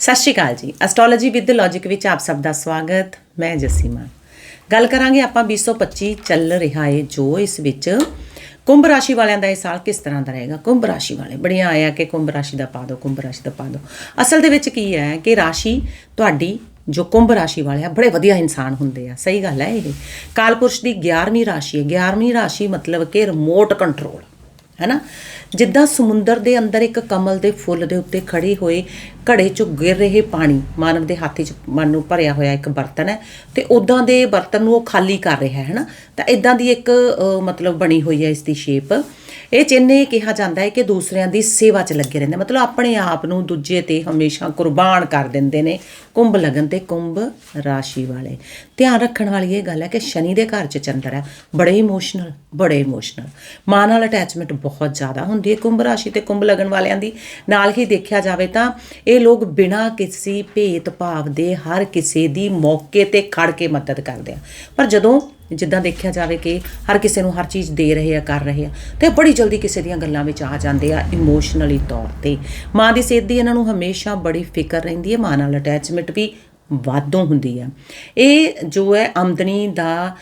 ਸਤਿ ਸ਼੍ਰੀ ਅਕਾਲ ਜੀ। Astrology with logic ਵਿੱਚ ਆਪ ਸਭ ਦਾ ਸਵਾਗਤ। ਮੈਂ ਜਸੀ ਗੱਲ ਕਰਾਂਗੇ ਆਪਾਂ 2025 ਚੱਲ ਰਿਹਾ ਹੈ ਜੋ ਇਸ ਵਿੱਚ ਕੁੰਭ ਰਾਸ਼ੀ ਵਾਲਿਆਂ ਦਾ ਇਹ ਸਾਲ ਕਿਸ ਤਰ੍ਹਾਂ ਦਾ ਰਹੇਗਾ? ਕੁੰਭ ਰਾਸ਼ੀ ਵਾਲੇ। ਬੜੀਆਂ ਆਇਆ ਕਿ ਕੁੰਭ ਰਾਸ਼ੀ ਦਾ ਪਾ ਦਿਓ ਕੁੰਭ ਰਾਸ਼ੀ ਦਾ ਪਾ ਦਿਓ ਅਸਲ ਦੇ ਵਿੱਚ ਕੀ ਹੈ ਕਿ ਰਾਸ਼ੀ ਤੁਹਾਡੀ, ਜੋ ਕੁੰਭ ਰਾਸ਼ੀ ਵਾਲੇ ਆ, ਬੜੇ ਵਧੀਆ ਇਨਸਾਨ ਹੁੰਦੇ ਆ। ਸਹੀ ਗੱਲ ਹੈ ਇਹ। ਕਾਲਪੁਰਸ਼ ਦੀ 11ਵੀਂ ਰਾਸ਼ੀ ਹੈ। 11ਵੀਂ ਰਾਸ਼ੀ ਮਤਲਬ ਕਿ ਰਿਮੋਟ ਕੰਟਰੋਲ ਹੈਨਾ ਜਿੱਦਾਂ ਸਮੁੰਦਰ ਦੇ ਅੰਦਰ ਇੱਕ ਕਮਲ ਦੇ ਫੁੱਲ ਦੇ ਉੱਤੇ ਖੜੀ ਹੋਏ ਘੜੇ ਚੋਂ ਗਿਰ ਰਹੇ ਪਾਣੀ ਮਾਨਵ ਦੇ ਹੱਥ 'ਚ ਮਨ ਨੂੰ ਭਰਿਆ ਹੋਇਆ ਇੱਕ ਬਰਤਨ ਹੈ ਤੇ ਉਦਾਂ ਦੇ ਬਰਤਨ ਨੂੰ ਉਹ ਖਾਲੀ ਕਰ ਰਿਹਾ ਹੈ ਨਾ ਤਾਂ ਇਦਾਂ ਦੀ ਇੱਕ ਮਤਲਬ ਬਣੀ ਹੋਈ ਹੈ ਇਸ ਦੀ ਸ਼ੇਪ ਇਹ ਚਿੰਨ੍ਹ ਕਿਹਾ ਜਾਂਦਾ ਹੈ ਕਿ ਦੂਸਰਿਆਂ ਦੀ ਸੇਵਾ 'ਚ ਲੱਗੇ ਰਹਿੰਦੇ ਮਤਲਬ ਆਪਣੇ ਆਪ ਨੂੰ ਦੂਜੇ ਤੇ ਹਮੇਸ਼ਾ ਕੁਰਬਾਨ ਕਰ ਦਿੰਦੇ ਨੇ ਕੁੰਭ ਲਗਨ ਤੇ ਕੁੰਭ ਰਾਸ਼ੀ ਵਾਲੇ। ਧਿਆਨ ਰੱਖਣ ਵਾਲੀ ਇਹ ਗੱਲ ਹੈ ਕਿ ਸ਼ਨੀ ਦੇ ਘਰ 'ਚ ਚੰਦਰ ਹੈ। ਬੜੇ ਇਮੋਸ਼ਨਲ ਬੜੇ ਇਮੋਸ਼ਨਲ ਮਾਂ ਨਾਲ ਅਟੈਚਮੈਂਟ ਬਹੁਤ ਜ਼ਿਆਦਾ ਹੁੰਦੀ ਹੈ ਕੁੰਭ ਰਾਸ਼ੀ ਤੇ ਕੁੰਭ ਲਗਨ ਵਾਲਿਆਂ ਦੀ ਨਾਲ ਹੀ ਦੇਖਿਆ ਜਾਵੇ ਤਾਂ ਇਹ ਲੋਕ ਬਿਨਾਂ ਕਿਸੇ ਭੇਦਭਾਵ ਦੇ ਹਰ ਕਿਸੇ ਦੀ ਮੌਕੇ ਤੇ ਖੜ ਕੇ ਮਦਦ ਕਰਦੇ ਆ। ਪਰ ਜਦੋਂ ਜਿੱਦਾਂ ਦੇਖਿਆ ਜਾਵੇ ਕਿ ਹਰ ਕਿਸੇ ਨੂੰ ਹਰ ਚੀਜ਼ ਦੇ ਰਹੇ ਆ, ਕਰ ਰਹੇ ਆ, ਤੇ ਬੜੀ ਜਲਦੀ ਕਿਸੇ ਦੀਆਂ ਗੱਲਾਂ ਵਿੱਚ ਆ ਜਾਂਦੇ ਆ ਇਮੋਸ਼ਨਲੀ ਤੌਰ ਤੇ। ਮਾਂ ਦੀ ਸਿਹਤ ਦੀ ਇਹਨਾਂ ਨੂੰ ਹਮੇਸ਼ਾ ਬੜੀ ਫਿਕਰ ਰਹਿੰਦੀ ਹੈ, ਮਾਂ ਨਾਲ ਅਟੈਚਮੈਂਟ ਵੀ ਵਾਧੋਂ ਹੁੰਦੀ ਹੈ। ਇਹ ਜੋ ਹੈ ਆਮਦਨੀ ਦਾ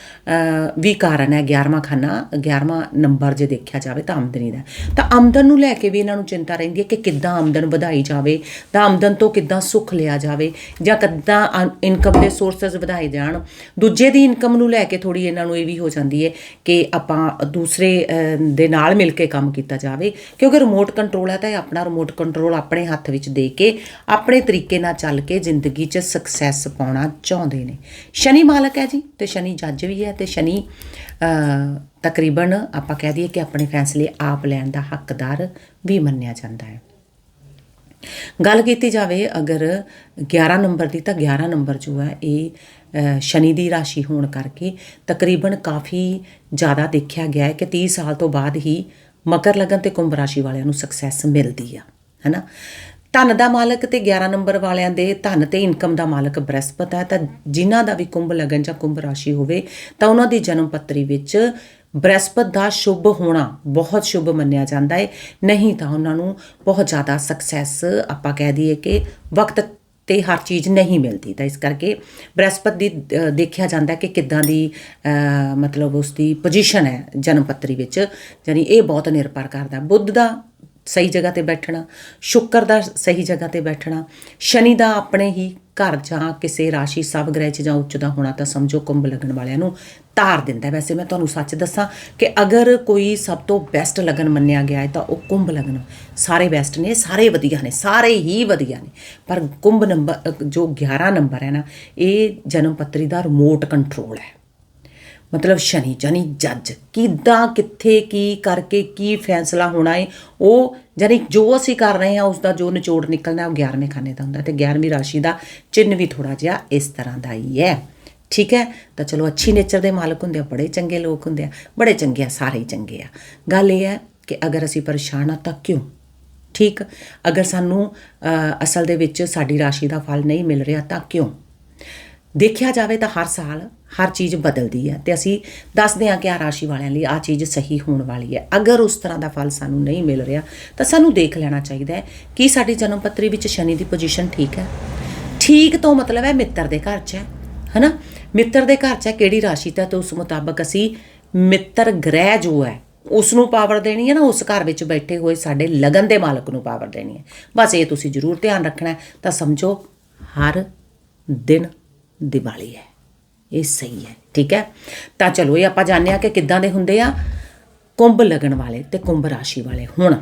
ਵੀ ਕਾਰਨ ਹੈ 11ਵਾਂ ਖਾਨਾ 11ਵਾਂ ਨੰਬਰ ਜੇ ਦੇਖਿਆ ਜਾਵੇ ਤਾਂ ਆਮਦਨੀ ਦਾ। ਤਾਂ ਆਮਦਨ ਨੂੰ ਲੈ ਕੇ ਵੀ ਇਹਨਾਂ ਨੂੰ ਚਿੰਤਾ ਰਹਿੰਦੀ ਹੈ ਕਿ ਕਿੱਦਾਂ ਆਮਦਨ ਵਧਾਈ ਜਾਵੇ, ਤਾਂ ਆਮਦਨ ਤੋਂ ਕਿੱਦਾਂ ਸੁੱਖ ਲਿਆ ਜਾਵੇ, ਜਾਂ ਕਿੱਦਾਂ ਇਨਕਮ ਦੇ ਸੋਰਸਸ ਵਧਾਏ ਜਾਣ। ਦੂਜੇ ਦੀ ਇਨਕਮ ਨੂੰ ਲੈ ਕੇ ਥੋੜੀ ਇਹਨਾਂ ਨੂੰ ਇਹ ਵੀ ਹੋ ਜਾਂਦੀ ਹੈ ਕਿ ਆਪਾਂ ਦੂਸਰੇ ਦੇ ਨਾਲ ਮਿਲ ਕੇ ਕੰਮ ਕੀਤਾ ਜਾਵੇ, ਕਿਉਂਕਿ ਰਿਮੋਟ ਕੰਟਰੋਲ ਹੈ ਤਾਂ ਇਹ ਆਪਣਾ ਰਿਮੋਟ ਕੰਟਰੋਲ ਆਪਣੇ ਹੱਥ ਵਿੱਚ ਦੇ ਕੇ, ਆਪਣੇ ਤਰੀਕੇ ਨਾਲ ਚੱਲ ਕੇ ਜ਼ਿੰਦਗੀ 'ਚ ਸਕਸੈਸ ਸਕਸੈਸ ਪਾਉਣਾ ਚਾਹੁੰਦੇ ਨੇ। ਸ਼ਨੀ ਮਾਲਕ ਹੈ ਜੀ ਤੇ ਸ਼ਨੀ ਜੱਜ ਵੀ ਹੈ ਤੇ ਸ਼ਨੀ ਤਕਰੀਬਨ ਆਪਾਂ ਕਹਿ ਦਈਏ ਕਿ ਆਪਣੇ ਫੈਸਲੇ ਆਪ ਲੈਣ ਦਾ ਹੱਕਦਾਰ ਵੀ ਮੰਨਿਆ ਜਾਂਦਾ ਹੈ। ਗੱਲ ਕੀਤੀ ਜਾਵੇ ਅਗਰ 11 ਨੰਬਰ ਦੀ ਤਾਂ 11 ਨੰਬਰ ਜੋ ਹੈ ਇਹ ਸ਼ਨੀ ਦੀ ਰਾਸ਼ੀ ਹੋਣ ਕਰਕੇ ਤਕਰੀਬਨ ਕਾਫੀ ਜ਼ਿਆਦਾ ਦੇਖਿਆ ਗਿਆ ਹੈ ਕਿ 30 ਸਾਲ ਤੋਂ ਬਾਅਦ ਹੀ ਮਕਰ ਲਗਨ ਤੇ ਕੁੰਭ ਰਾਸ਼ੀ ਵਾਲਿਆਂ ਨੂੰ ਸਕਸੈਸ ਮਿਲਦੀ ਆ, ਹੈਨਾ? ਧਨ ਦਾ ਮਾਲਕ ਤੇ 11 ਨੰਬਰ ਵਾਲਿਆਂ ਦੇ ਧਨ ਤੇ ਇਨਕਮ ਦਾ ਮਾਲਕ ਬ੍ਰਹਸਪਤ ਹੈ। ਤਾਂ ਜਿਨ੍ਹਾਂ ਦਾ ਵੀ ਕੁੰਭ ਲਗਨ ਜਾਂ ਕੁੰਭ ਰਾਸ਼ੀ ਹੋਵੇ, ਤਾਂ ਉਹਨਾਂ ਦੀ ਜਨਮ ਪੱਤਰੀ ਵਿੱਚ ਬ੍ਰਹਸਪਤ ਦਾ ਸ਼ੁਭ ਹੋਣਾ ਬਹੁਤ ਸ਼ੁਭ ਮੰਨਿਆ ਜਾਂਦਾ ਹੈ। ਨਹੀਂ ਤਾਂ ਉਹਨਾਂ ਨੂੰ ਬਹੁਤ ਜ਼ਿਆਦਾ ਸਕਸੈਸ ਆਪਾਂ ਕਹਿ ਦਈਏ ਕਿ ਵਕਤ ਤੇ ਹਰ ਚੀਜ਼ ਨਹੀਂ ਮਿਲਦੀ। ਤਾਂ ਇਸ ਕਰਕੇ ਬ੍ਰਹਸਪਤ ਦੀ ਦੇਖਿਆ ਜਾਂਦਾ ਕਿ ਕਿੱਦਾਂ ਦੀ ਮਤਲਬ ਉਸ ਦੀ ਪੋਜੀਸ਼ਨ ਹੈ ਜਨਮ ਪੱਤਰੀ ਵਿੱਚ, ਯਾਨੀ ਇਹ ਬਹੁਤ ਨਿਰਭਰ ਕਰਦਾ। ਬੁੱਧ ਦਾ ਸਹੀ ਜਗ੍ਹਾ ਤੇ ਬੈਠਣਾ, ਸ਼ੁੱਕਰ ਦਾ ਸਹੀ ਜਗ੍ਹਾ ਤੇ ਬੈਠਣਾ, ਸ਼ਨੀ ਦਾ ਆਪਣੇ ਹੀ ਘਰ ਜਾਂ ਕਿਸੇ ਰਾਸ਼ੀ ਸਭ ਗ੍ਰਹਿ 'ਚ ਜਾਂ ਉੱਚ ਦਾ ਹੋਣਾ ਤਾਂ ਸਮਝੋ ਕੁੰਭ ਲੱਗਣ ਵਾਲਿਆਂ ਨੂੰ ਤਾਰ ਦਿੰਦਾ ਵੈਸੇ ਮੈਂ ਤੁਹਾਨੂੰ ਸੱਚ ਦੱਸਾਂ ਕਿ ਅਗਰ ਕੋਈ ਸਭ ਤੋਂ ਬੈਸਟ ਲਗਨ ਮੰਨਿਆ ਗਿਆ ਹੈ ਤਾਂ ਉਹ ਕੁੰਭ ਲਗਨ ਸਾਰੇ ਬੈਸਟ ਨੇ, ਸਾਰੇ ਵਧੀਆ ਨੇ, ਸਾਰੇ ਹੀ ਵਧੀਆ ਨੇ। ਪਰ ਕੁੰਭ ਨੰਬਰ ਜੋ 11 ਨੰਬਰ ਹੈ ਨਾ, ਇਹ ਜਨਮ ਪੱਤਰੀ ਦਾ ਰਿਮੋਟ ਕੰਟਰੋਲ ਹੈ। ਮਤਲਬ ਸ਼ਨੀ ਜਾਨੀ ਜੱਜ। ਕਿੱਦਾਂ, ਕਿੱਥੇ, ਕੀ ਕਰਕੇ, ਕੀ ਫੈਸਲਾ ਹੋਣਾ ਹੈ ਉਹ ਜਾਨੀ ਜੋ ਅਸੀਂ ਕਰ ਰਹੇ ਹਾਂ ਉਸ ਦਾ ਜੋ ਨਿਚੋੜ ਨਿਕਲਣਾ, ਉਹ 11ਵੇਂ ਖਾਨੇ ਦਾ ਹੁੰਦਾ ਤੇ 11ਵੀਂ ਰਾਸ਼ੀ ਦਾ ਚਿੰਨ ਵੀ ਥੋੜਾ ਜਿਹਾ ਇਸ ਤਰ੍ਹਾਂ ਦਾ ਹੀ ਹੈ। ਠੀਕ ਹੈ? ਤਾਂ ਚਲੋ ਅੱਛੀ ਨੇਚਰ ਦੇ ਮਾਲਕ ਹੁੰਦੇ ਆ, ਬੜੇ ਚੰਗੇ ਲੋਕ ਹੁੰਦੇ ਆ, ਬੜੇ ਚੰਗੇ ਆ, ਸਾਰੇ ਹੀ ਚੰਗੇ ਆ। ਗੱਲ ਇਹ ਹੈ ਕਿ ਅਗਰ ਅਸੀਂ ਪਰੇਸ਼ਾਨ ਆ ਤਾਂ ਕਿਉਂ? ਠੀਕ? ਅਗਰ ਸਾਨੂੰ ਅਸਲ ਦੇ ਵਿੱਚ ਸਾਡੀ ਰਾਸ਼ੀ ਦਾ ਫਲ ਨਹੀਂ ਮਿਲ ਰਿਹਾ ਤਾਂ ਕਿਉਂ? ਦੇਖਿਆ ਜਾਵੇ ਤਾਂ ਹਰ ਸਾਲ ਹਰ ਚੀਜ਼ ਬਦਲਦੀ ਹੈ ਤੇ ਅਸੀਂ ਦੱਸਦੇ ਹਾਂ ਕਿ ਆ ਰਾਸ਼ੀ ਵਾਲਿਆਂ ਲਈ ਆ ਚੀਜ਼ ਸਹੀ ਹੋਣ ਵਾਲੀ ਹੈ। ਅਗਰ ਉਸ ਤਰ੍ਹਾਂ ਦਾ ਫਲ ਸਾਨੂੰ ਨਹੀਂ ਮਿਲ ਰਿਹਾ, ਤਾਂ ਸਾਨੂੰ ਦੇਖ ਲੈਣਾ ਚਾਹੀਦਾ ਹੈ ਕਿ ਸਾਡੀ ਜਨਮ ਪੱਤਰੀ ਵਿੱਚ ਸ਼ਨੀ ਦੀ ਪੋਜੀਸ਼ਨ ਠੀਕ ਹੈ। ਠੀਕ ਤੋਂ ਮਤਲਬ ਹੈ ਮਿੱਤਰ ਦੇ ਘਰ 'ਚ ਹੈ, ਹਨਾ? ਮਿੱਤਰ ਦੇ ਘਰ 'ਚ ਹੈ ਕਿਹੜੀ ਰਾਸ਼ੀ? ਤਾਂ ਤੇ ਉਸ ਮੁਤਾਬਕ ਅਸੀਂ ਮਿੱਤਰ ਗ੍ਰਹਿ ਜੋ ਹੈ ਉਸ ਨੂੰ ਪਾਵਰ ਦੇਣੀ ਹੈ ਨਾ, ਉਸ ਘਰ ਵਿੱਚ ਬੈਠੇ ਹੋਏ ਸਾਡੇ ਲਗਨ ਦੇ ਮਾਲਕ ਨੂੰ ਪਾਵਰ ਦੇਣੀ ਹੈ। ਬਸ ਇਹ ਤੁਸੀਂ ਜ਼ਰੂਰ ਧਿਆਨ ਰੱਖਣਾ ਤਾਂ ਸਮਝੋ ਹਰ ਦਿਨ ਦੀਵਾਲੀ ਹੈ। ਇਹ ਸਹੀ ਹੈ, ਠੀਕ ਹੈ? ਤਾਂ ਚਲੋ ਇਹ ਆਪਾਂ ਜਾਣਦੇ ਆ ਕਿ ਕਿੱਦਾਂ ਦੇ ਹੁੰਦੇ ਆ ਕੁੰਭ ਲਗਨ ਵਾਲੇ ਤੇ ਕੁੰਭ ਰਾਸ਼ੀ ਵਾਲੇ। ਹੁਣ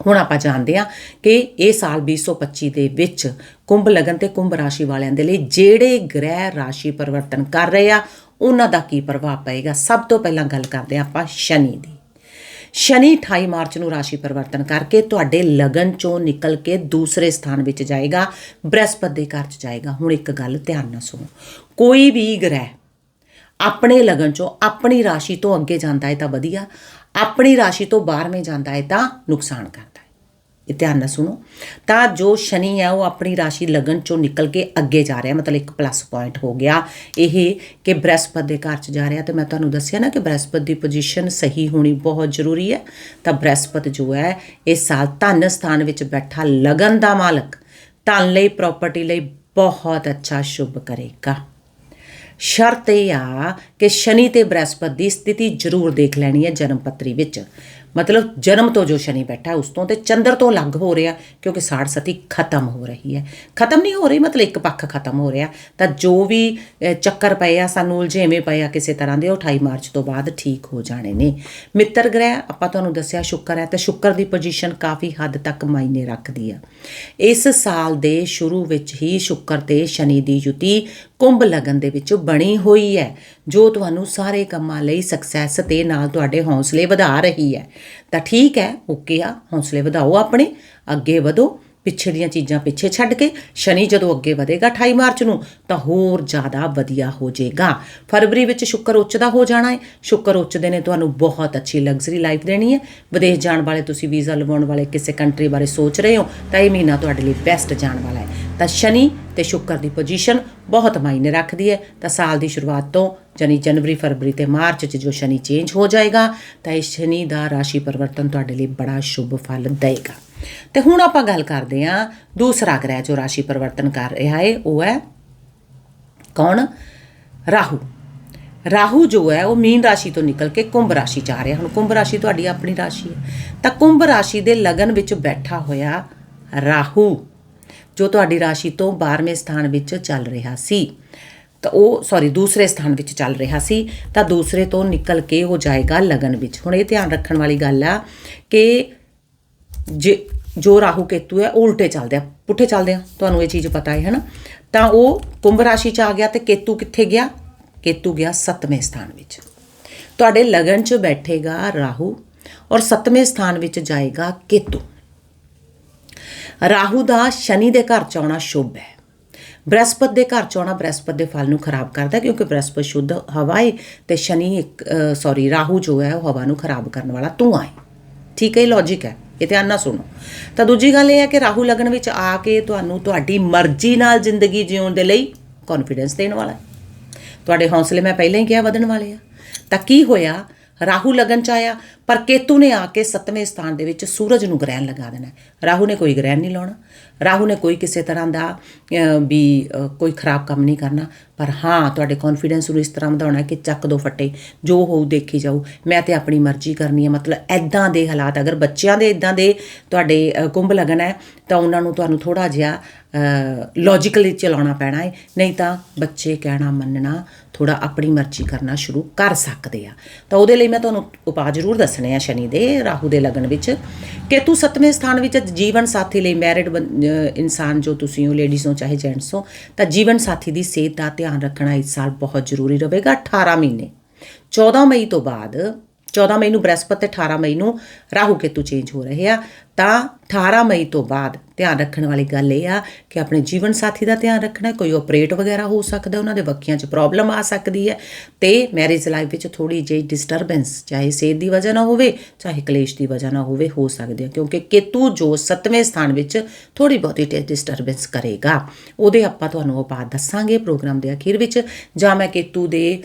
ਹੁਣ ਆਪਾਂ ਜਾਣਦੇ ਹਾਂ ਕਿ ਇਹ ਸਾਲ 2025 ਦੇ ਵਿੱਚ ਕੁੰਭ ਲਗਨ ਤੇ ਕੁੰਭ ਰਾਸ਼ੀ ਵਾਲਿਆਂ ਦੇ ਲਈ ਜਿਹੜੇ ਗ੍ਰਹਿ ਰਾਸ਼ੀ ਪਰਿਵਰਤਨ ਕਰ ਰਹੇ ਆ, ਉਹਨਾਂ ਦਾ ਕੀ ਪ੍ਰਭਾਵ ਪਏਗਾ? ਸਭ ਤੋਂ ਪਹਿਲਾਂ ਗੱਲ ਕਰਦੇ ਹਾਂ ਆਪਾਂ ਸ਼ਨੀ ਦੀ। ਸ਼ਨੀ 28 ਮਾਰਚ ਨੂੰ ਰਾਸ਼ੀ ਪਰਿਵਰਤਨ ਕਰਕੇ ਤੁਹਾਡੇ ਲਗਨ ਚੋਂ ਨਿਕਲ ਕੇ ਦੂਸਰੇ ਸਥਾਨ ਵਿੱਚ ਜਾਏਗਾ, ਬ੍ਰਹਸਪਤ ਦੇ ਘਰ 'ਚ ਜਾਏਗਾ। ਹੁਣ ਇੱਕ ਗੱਲ ਧਿਆਨ ਨਾਲ ਸੁਣੋ। ਕੋਈ ਵੀ ਗ੍ਰਹਿ ਆਪਣੇ ਲਗਨ ਚੋਂ ਆਪਣੀ ਰਾਸ਼ੀ ਤੋਂ ਅੱਗੇ ਜਾਂਦਾ ਹੈ ਤਾਂ ਵਧੀਆ, ਆਪਣੀ ਰਾਸ਼ੀ ਤੋਂ ਬਾਹਰਵੇਂ ਜਾਂਦਾ ਹੈ ਤਾਂ ਨੁਕਸਾਨ ਕਰਦਾ ਹੈ। ਇਹ ਧਿਆਨ ਨਾਲ ਸੁਣੋ। ਤਾਂ ਜੋ ਸ਼ਨੀ ਹੈ ਉਹ ਆਪਣੀ ਰਾਸ਼ੀ ਲਗਨ ਚੋਂ ਨਿਕਲ ਕੇ ਅੱਗੇ ਜਾ ਰਿਹਾ, ਮਤਲਬ ਇੱਕ ਪਲੱਸ ਪੁਆਇੰਟ ਹੋ ਗਿਆ। ਇਹ ਕਿ ਬ੍ਰਹਸਪਤ ਦੇ ਘਰ ਚ ਜਾ ਰਿਹਾ ਤੇ ਮੈਂ ਤੁਹਾਨੂੰ ਦੱਸਿਆ ਨਾ ਕਿ ਬ੍ਰਹਸਪਤ ਦੀ ਪੋਜੀਸ਼ਨ ਸਹੀ ਹੋਣੀ ਬਹੁਤ ਜ਼ਰੂਰੀ ਹੈ। ਤਾਂ ਬ੍ਰਹਸਪਤ ਜੋ ਹੈ ਇਸ ਸਾਲ ਧਨ ਸਥਾਨ ਵਿੱਚ ਬੈਠਾ ਲਗਨ ਦਾ ਮਾਲਕ, ਧਨ ਲਈ ਪ੍ਰਾਪਰਟੀ ਲਈ ਬਹੁਤ ਅੱਛਾ ਸ਼ੁਭ ਕਰੇਗਾ। ਸ਼ਰਤ ਇਹ ਆ ਕਿ ਸ਼ਨੀ ਤੇ ਬ੍ਰਹਸਪਤੀ ਦੀ ਸਥਿਤੀ ਜ਼ਰੂਰ ਦੇਖ ਲੈਣੀ ਹੈ ਜਨਮ ਪੱਤਰੀ ਵਿੱਚ। ਮਤਲਬ ਜਨਮ ਤੋਂ ਜੋ ਸ਼ਨੀ ਬੈਠਾ ਉਸ ਤੋਂ ਤੇ ਚੰਦਰ ਤੋਂ ਅਲੱਗ ਹੋ ਰਿਹਾ ਕਿਉਂਕਿ ਸਾੜ ਸਤੀ ਖਤਮ ਹੋ ਰਹੀ ਹੈ। ਖਤਮ ਨਹੀਂ ਹੋ ਰਹੀ, ਮਤਲਬ ਇੱਕ ਪੱਖ ਖਤਮ ਹੋ ਰਿਹਾ। ਤਾਂ ਜੋ ਵੀ ਚੱਕਰ ਪਏ ਆ, ਸਾਨੂੰ ਉਲਝੇਵੇਂ ਪਏ ਆ ਕਿਸੇ ਤਰ੍ਹਾਂ ਦੇ, ਉਹ 28 ਮਾਰਚ ਤੋਂ ਬਾਅਦ ਠੀਕ ਹੋ ਜਾਣੇ ਨੇ। ਮਿੱਤਰ ਗ੍ਰਹਿ, ਆਪਾਂ ਤੁਹਾਨੂੰ ਦੱਸਿਆ ਸ਼ੁੱਕਰ ਹੈ, ਤੇ ਸ਼ੁੱਕਰ ਦੀ ਪੋਜੀਸ਼ਨ ਕਾਫੀ ਹੱਦ ਤੱਕ ਮਾਇਨੇ ਰੱਖਦੀ ਆ। ਇਸ ਸਾਲ ਦੇ ਸ਼ੁਰੂ ਵਿੱਚ ਹੀ ਸ਼ੁੱਕਰ ਤੇ ਸ਼ਨੀ ਦੀ ਯੁਤੀ ਕੁੰਭ ਲਗਨ ਦੇ ਵਿੱਚ ਬਣੀ ਹੋਈ ਹੈ, ਜੋ ਤੁਹਾਨੂੰ ਸਾਰੇ ਕੰਮਾਂ ਲਈ ਸਕਸੈਸ ਤੇ ਨਾਲ ਤੁਹਾਡੇ ਹੌਸਲੇ ਵਧਾ ਰਹੀ ਹੈ। ਤਾਂ ਠੀਕ ਹੈ ਓਕੇ ਆ, ਹੌਸਲੇ ਵਧਾਓ ਆਪਣੇ, ਅੱਗੇ ਵਧੋ, ਪਿੱਛੇ ਦੀਆਂ ਚੀਜ਼ਾਂ ਪਿੱਛੇ ਛੱਡ ਕੇ, ਸ਼ਨੀ ਜਦੋਂ ਅੱਗੇ ਵਧੇਗਾ 28 ਮਾਰਚ ਨੂੰ, ਤਾਂ ਹੋਰ ਜ਼ਿਆਦਾ ਵਧੀਆ ਹੋ ਜਾਏਗਾ। ਫਰਵਰੀ ਵਿੱਚ ਸ਼ੁੱਕਰ ਉੱਚ ਦਾ ਹੋ ਜਾਣਾ ਹੈ, ਸ਼ੁੱਕਰ ਉੱਚ ਦੇ ਨੇ ਤੁਹਾਨੂੰ ਬਹੁਤ ਅੱਛੀ ਲਗਜ਼ਰੀ ਲਾਈਫ ਦੇਣੀ ਹੈ। ਵਿਦੇਸ਼ ਜਾਣ ਵਾਲੇ ਤੁਸੀਂ ਵੀਜ਼ਾ ਲਵਾਉਣ ਵਾਲੇ ਕਿਸੇ ਕੰਟਰੀ ਬਾਰੇ ਸੋਚ ਰਹੇ ਹੋ, ਤਾਂ ਇਹ ਮਹੀਨਾ ਤੁਹਾਡੇ ਲਈ ਬੈਸਟ ਜਾਣ ਵਾਲਾ ਹੈ। ਤਾਂ ਸ਼ਨੀ ਤੇ ਸ਼ੁੱਕਰ ਦੀ ਪੋਜੀਸ਼ਨ ਬਹੁਤ ਮਾਇਨੇ ਰੱਖਦੀ ਹੈ। ਤਾਂ ਸਾਲ ਦੀ ਸ਼ੁਰੂਆਤ ਤੋਂ ਜਾਣੀ ਜਨਵਰੀ, ਫਰਵਰੀ ਤੇ ਮਾਰਚ ਚ ਜੋ ਸ਼ਨੀ ਚੇਂਜ ਹੋ ਜਾਏਗਾ, ਤਾਂ ਇਹ ਸ਼ਨੀ ਦਾ ਰਾਸ਼ੀ ਪਰਿਵਰਤਨ ਤੁਹਾਡੇ ਲਈ ਬੜਾ ਸ਼ੁਭ ਫਲ ਦੇਵੇਗਾ ਤੇ ਹੁਣ ਆਪਾਂ ਗੱਲ ਕਰਦੇ ਹਾਂ, ਦੂਸਰਾ ਗ੍ਰਹਿ ਜੋ ਰਾਸ਼ੀ ਪਰਿਵਰਤਨ ਕਰ ਰਿਹਾ ਹੈ, ਉਹ ਹੈ ਕੌਣ? ਰਾਹੂ। ਰਾਹੂ ਜੋ ਹੈ, ਉਹ ਮੀਨ ਰਾਸ਼ੀ ਤੋਂ ਨਿਕਲ ਕੇ ਕੁੰਭ ਰਾਸ਼ੀ ਚ ਆ ਰਿਹਾ। ਹੁਣ ਕੁੰਭ ਰਾਸ਼ੀ ਤੁਹਾਡੀ ਆਪਣੀ ਰਾਸ਼ੀ ਹੈ। ਤਾਂ ਕੁੰਭ ਰਾਸ਼ੀ ਦੇ ਲਗਨ ਵਿੱਚ ਬੈਠਾ ਹੋਇਆ ਰਾਹੂ। ਜੋ ਤੁਹਾਡੀ ਰਾਸ਼ੀ ਤੋਂ 12ਵੇਂ ਸਥਾਨ ਵਿੱਚ ਚੱਲ ਰਿਹਾ ਸੀ। ਤਾਂ ਉਹ ਸੌਰੀ ਦੂਸਰੇ ਸਥਾਨ ਵਿੱਚ ਚੱਲ ਰਿਹਾ ਸੀ। ਤਾਂ ਦੂਸਰੇ ਤੋਂ ਨਿਕਲ ਕੇ ਹੋ ਜਾਏਗਾ ਲਗਨ ਵਿੱਚ। ਹੁਣ ਇਹ ਧਿਆਨ ਰੱਖਣ ਵਾਲੀ ਗੱਲ ਆ ਕਿ ਜੇ, ਜੋ ਰਾਹੂ ਕੇਤੂ ਹੈ, ਉਹ ਉਲਟੇ ਚੱਲਦੇ ਆ। ਪੁੱਠੇ ਚੱਲਦੇ ਆ। ਤੁਹਾਨੂੰ ਇਹ ਚੀਜ਼ ਪਤਾ ਹੈ, ਹਨਾ? ਤਾਂ ਉਹ ਕੁੰਭ ਰਾਸ਼ੀ ਚ ਆ ਗਿਆ ਤੇ ਕੇਤੂ ਕਿੱਥੇ ਗਿਆ? ਕੇਤੂ ਗਿਆ 7ਵੇਂ ਸਥਾਨ ਵਿੱਚ। ਤੁਹਾਡੇ ਲਗਨ ਚ ਬੈਠੇਗਾ ਰਾਹੂ ਔਰ 7ਵੇਂ ਸਥਾਨ ਵਿੱਚ ਜਾਏਗਾ ਕੇਤੂ। ਰਾਹੂ ਦਾ ਸ਼ਨੀ ਦੇ ਘਰ ਚ ਆਉਣਾ ਸ਼ੁਭ ਹੈ। ਬ੍ਰਹਸਪਤ ਦੇ ਘਰ ਚ ਆਉਣਾ ਬ੍ਰਹਸਪਤ ਦੇ ਫਲ ਨੂੰ ਖਰਾਬ ਕਰਦਾ ਕਿਉਂਕਿ ਬ੍ਰਹਸਪਤ ਸ਼ੁੱਧ ਹਵਾ ਹੈ ਤੇ ਸ਼ਨੀ ਇੱਕ ਸੌਰੀ ਰਾਹੂ ਜੋ ਹੈ ਉਹ ਹਵਾ ਨੂੰ ਖਰਾਬ ਕਰਨ ਵਾਲਾ ਧੂੰਆਂ ਹੈ ਠੀਕ ਹੈ, ਇਹ ਲੌਜੀਕ ਹੈ। ਇਹ ਧਿਆਨ ਨਾਲ ਸੁਣੋ। ਤਾਂ ਦੂਜੀ ਗੱਲ ਇਹ ਹੈ ਕਿ ਰਾਹੂ ਲਗਨ ਵਿੱਚ ਆ ਕੇ ਤੁਹਾਨੂੰ ਤੁਹਾਡੀ ਮਰਜ਼ੀ ਨਾਲ ਜ਼ਿੰਦਗੀ ਜਿਉਣ ਦੇ ਲਈ ਕੌਨਫੀਡੈਂਸ ਦੇਣ ਵਾਲਾ ਹੈ। ਤੁਹਾਡੇ ਹੌਸਲੇ ਮੈਂ ਪਹਿਲਾਂ ਹੀ ਕਿਹਾ ਵਧਣ ਵਾਲੇ ਆ। ਤਾਂ ਕੀ ਹੋਇਆ? ਰਾਹੂ ਲਗਨ ਚ ਆਇਆ, ਪਰ ਕੇਤੂ ਨੇ ਆ ਕੇ 7ਵੇਂ ਸਥਾਨ ਦੇ ਵਿੱਚ ਸੂਰਜ ਨੂੰ ਗ੍ਰਹਿਣ ਲਗਾ ਦੇਣਾ ਰਾਹੂ ਨੇ ਕੋਈ ਗ੍ਰਹਿਣ ਨਹੀਂ ਲਾਉਣਾ। ਰਾਹੂ ਨੇ ਕੋਈ ਕਿਸੇ ਤਰ੍ਹਾਂ ਦਾ ਵੀ ਕੋਈ ਖਰਾਬ ਕੰਮ ਨਹੀਂ ਕਰਨਾ। ਪਰ ਹਾਂ, ਤੁਹਾਡੇ ਕੌਨਫੀਡੈਂਸ ਨੂੰ ਇਸ ਤਰ੍ਹਾਂ ਵਧਾਉਣਾ ਕਿ ਚੱਕ ਦੋ ਫੱਟੇ, ਜੋ ਹੋਊ ਦੇਖੀ ਜਾਊ। ਮੈਂ ਤੇ ਆਪਣੀ ਮਰਜ਼ੀ ਕਰਨੀ ਹੈ। ਮਤਲਬ ਐਦਾਂ ਦੇ ਹਾਲਾਤ, ਅਗਰ ਬੱਚਿਆਂ ਦੇ ਇਦਾਂ ਦੇ ਤੁਹਾਡੇ ਕੁੰਭ ਲਗਨ ਹੈ, ਤਾਂ ਉਹਨਾਂ ਨੂੰ ਤੁਹਾਨੂੰ ਥੋੜਾ ਜਿਹਾ ਲੌਜੀਕਲੀ ਚਲਾਉਣਾ ਪੈਣਾ ਹੈ ਨਹੀਂ ਤਾਂ ਬੱਚੇ ਕਹਿਣਾ, ਮੰਨਣਾ ਥੋੜਾ ਆਪਣੀ ਮਰਜ਼ੀ ਕਰਨਾ ਸ਼ੁਰੂ ਕਰ ਸਕਦੇ ਆ। ਤਾਂ ਉਹਦੇ ਲਈ ਮੈਂ ਤੁਹਾਨੂੰ ਉਪਾਅ ਜ਼ਰੂਰ ਦੱਸਣੇ ਆ ਸ਼ਨੀ ਦੇ, ਰਾਹੂ ਦੇ ਲਗਨ ਵਿੱਚ। ਕਿ ਤੂੰ ਸੱਤਵੇਂ ਸਥਾਨ ਵਿੱਚ ਜੀਵਨ ਸਾਥੀ ਲਈ ਮੈਰਿਡ ਇਨਸਾਨ ਜੋ ਤੁਸੀਂ ਹੋ ਲੇਡੀਜ਼ ਹੋ, ਚਾਹੇ ਜੈਂਟਸ ਹੋ, ਤਾਂ ਜੀਵਨ ਸਾਥੀ ਦੀ ਸਿਹਤ ਦਾ ਧਿਆਨ ਰੱਖਣਾ ਇਸ ਸਾਲ ਬਹੁਤ ਜ਼ਰੂਰੀ ਰਹੇਗਾ 18 ਮਹੀਨੇ। 14 ਮਈ ਤੋਂ ਬਾਅਦ 14 ਮਈ ਨੂੰ ਬ੍ਰਹਸਪਤ ਤੇ 18 ਮਈ ਨੂੰ ਰਾਹੂ ਕੇਤੂ ਚੇਂਜ ਹੋ ਰਹੇ ਆ। ਤਾਂ 18 ਮਈ ਤੋਂ ਬਾਅਦ ਧਿਆਨ ਰੱਖਣ ਵਾਲੀ ਗੱਲ ਇਹ ਆ ਕਿ ਆਪਣੇ ਜੀਵਨ ਸਾਥੀ ਦਾ ਧਿਆਨ ਰੱਖਣਾ, ਕੋਈ ਆਪਰੇਟ ਵਗੈਰਾ ਹੋ ਸਕਦਾ, ਉਹਨਾਂ ਦੇ ਵੱਖੀਆਂ 'ਚ ਪ੍ਰੋਬਲਮ ਆ ਸਕਦੀ ਹੈ ਤੇ ਮੈਰਿਜ ਲਾਈਫ ਵਿੱਚ ਥੋੜੀ ਜਿਹੀ ਡਿਸਟਰਬੈਂਸ ਚਾਹੇ ਸਿਹਤ ਦੀ ਵਜ੍ਹਾ ਨਾਲ ਹੋਵੇ, ਚਾਹੇ ਕਲੇਸ਼ ਦੀ ਵਜ੍ਹਾ ਨਾਲ ਹੋਵੇ, ਹੋ ਸਕਦੀ ਹੈ ਕਿਉਂਕਿ ਕੇਤੂ ਜੋ 7ਵੇਂ ਸਥਾਨ ਵਿੱਚ ਥੋੜੀ ਬਹੁਤੀ ਡਿਸਟਰਬੈਂਸ ਕਰੇਗਾ। ਉਹਦੇ ਆਪਾਂ ਤੁਹਾਨੂੰ ਉਪਾਅ ਦੱਸਾਂਗੇ ਪ੍ਰੋਗਰਾਮ ਦੇ ਅਖੀਰ ਵਿੱਚ। ਜਾਂ ਮੈਂ ਕੇਤੂ ਦੇ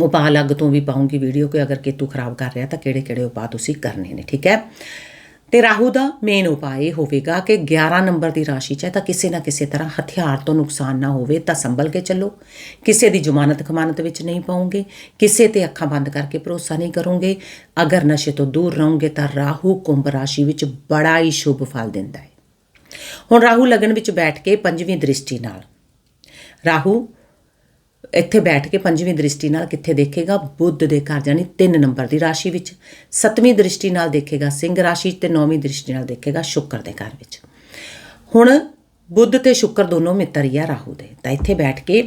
ਉਪਾਅ ਅਲੱਗ ਤੋਂ ਵੀ ਪਾਉਂਗੀ ਵੀਡੀਓ ਕਿ ਅਗਰ ਕੇਤੂ ਖਰਾਬ ਕਰ ਰਿਹਾ ਤਾਂ ਕਿਹੜੇ ਕਿਹੜੇ ਉਪਾਅ ਤੁਸੀਂ ਕਰਨੇ ਨੇ, ਠੀਕ ਹੈ? ਤੇ ਰਾਹੂ ਦਾ ਮੇਨ ਉਪਾਅ ਇਹ ਹੋਵੇਗਾ ਕਿ 11 ਨੰਬਰ ਦੀ ਰਾਸ਼ੀ 'ਚ ਹੈ ਤਾਂ ਕਿਸੇ ਨਾ ਕਿਸੇ ਤਰ੍ਹਾਂ ਹਥਿਆਰ ਤੋਂ ਨੁਕਸਾਨ ਨਾ ਹੋਵੇ ਤਾਂ ਸੰਭਲ ਕੇ ਚੱਲੋ। ਕਿਸੇ ਦੀ ਜ਼ਮਾਨਤ ਖਮਾਨਤ ਵਿੱਚ ਨਹੀਂ ਪਾਉਂਗੇ, ਕਿਸੇ ਤੇ ਅੱਖਾਂ ਬੰਦ ਕਰਕੇ ਭਰੋਸਾ ਨਹੀਂ ਕਰੋਗੇ। ਅਗਰ ਨਸ਼ੇ ਤੋਂ ਦੂਰ ਰਹੋਗੇ ਤਾਂ ਰਾਹੂ ਕੁੰਭ ਰਾਸ਼ੀ ਵਿੱਚ ਬੜਾ ਹੀ ਸ਼ੁਭ ਫਲ ਦਿੰਦਾ ਹੈ। ਹੁਣ ਰਾਹੂ ਲਗਨ ਵਿੱਚ ਬੈਠ ਕੇ ਪੰਜਵੀਂ ਦ੍ਰਿਸ਼ਟੀ ਨਾਲ। ਰਾਹੂ ਇੱਥੇ ਬੈਠ ਕੇ ਪੰਜਵੀਂ ਦ੍ਰਿਸ਼ਟੀ ਨਾਲ ਕਿੱਥੇ ਦੇਖੇਗਾ? ਬੁੱਧ ਦੇ ਘਰ ਜਾਨੀ ਤਿੰਨ ਨੰਬਰ ਦੀ ਰਾਸ਼ੀ ਵਿੱਚ। ਸੱਤਵੀਂ ਦ੍ਰਿਸ਼ਟੀ ਨਾਲ ਦੇਖੇਗਾ ਸਿੰਘ ਰਾਸ਼ੀ ਤੇ ਨੌਵੀਂ ਦ੍ਰਿਸ਼ਟੀ ਨਾਲ ਦੇਖੇਗਾ ਸ਼ੁੱਕਰ ਦੇ ਘਰ ਵਿੱਚ। ਹੁਣ ਬੁੱਧ ਤੇ ਸ਼ੁੱਕਰ ਦੋਨੋਂ ਮਿੱਤਰ ਹੀ ਆ ਰਾਹੂ ਦੇ। ਤਾਂ ਇੱਥੇ ਬੈਠ ਕੇ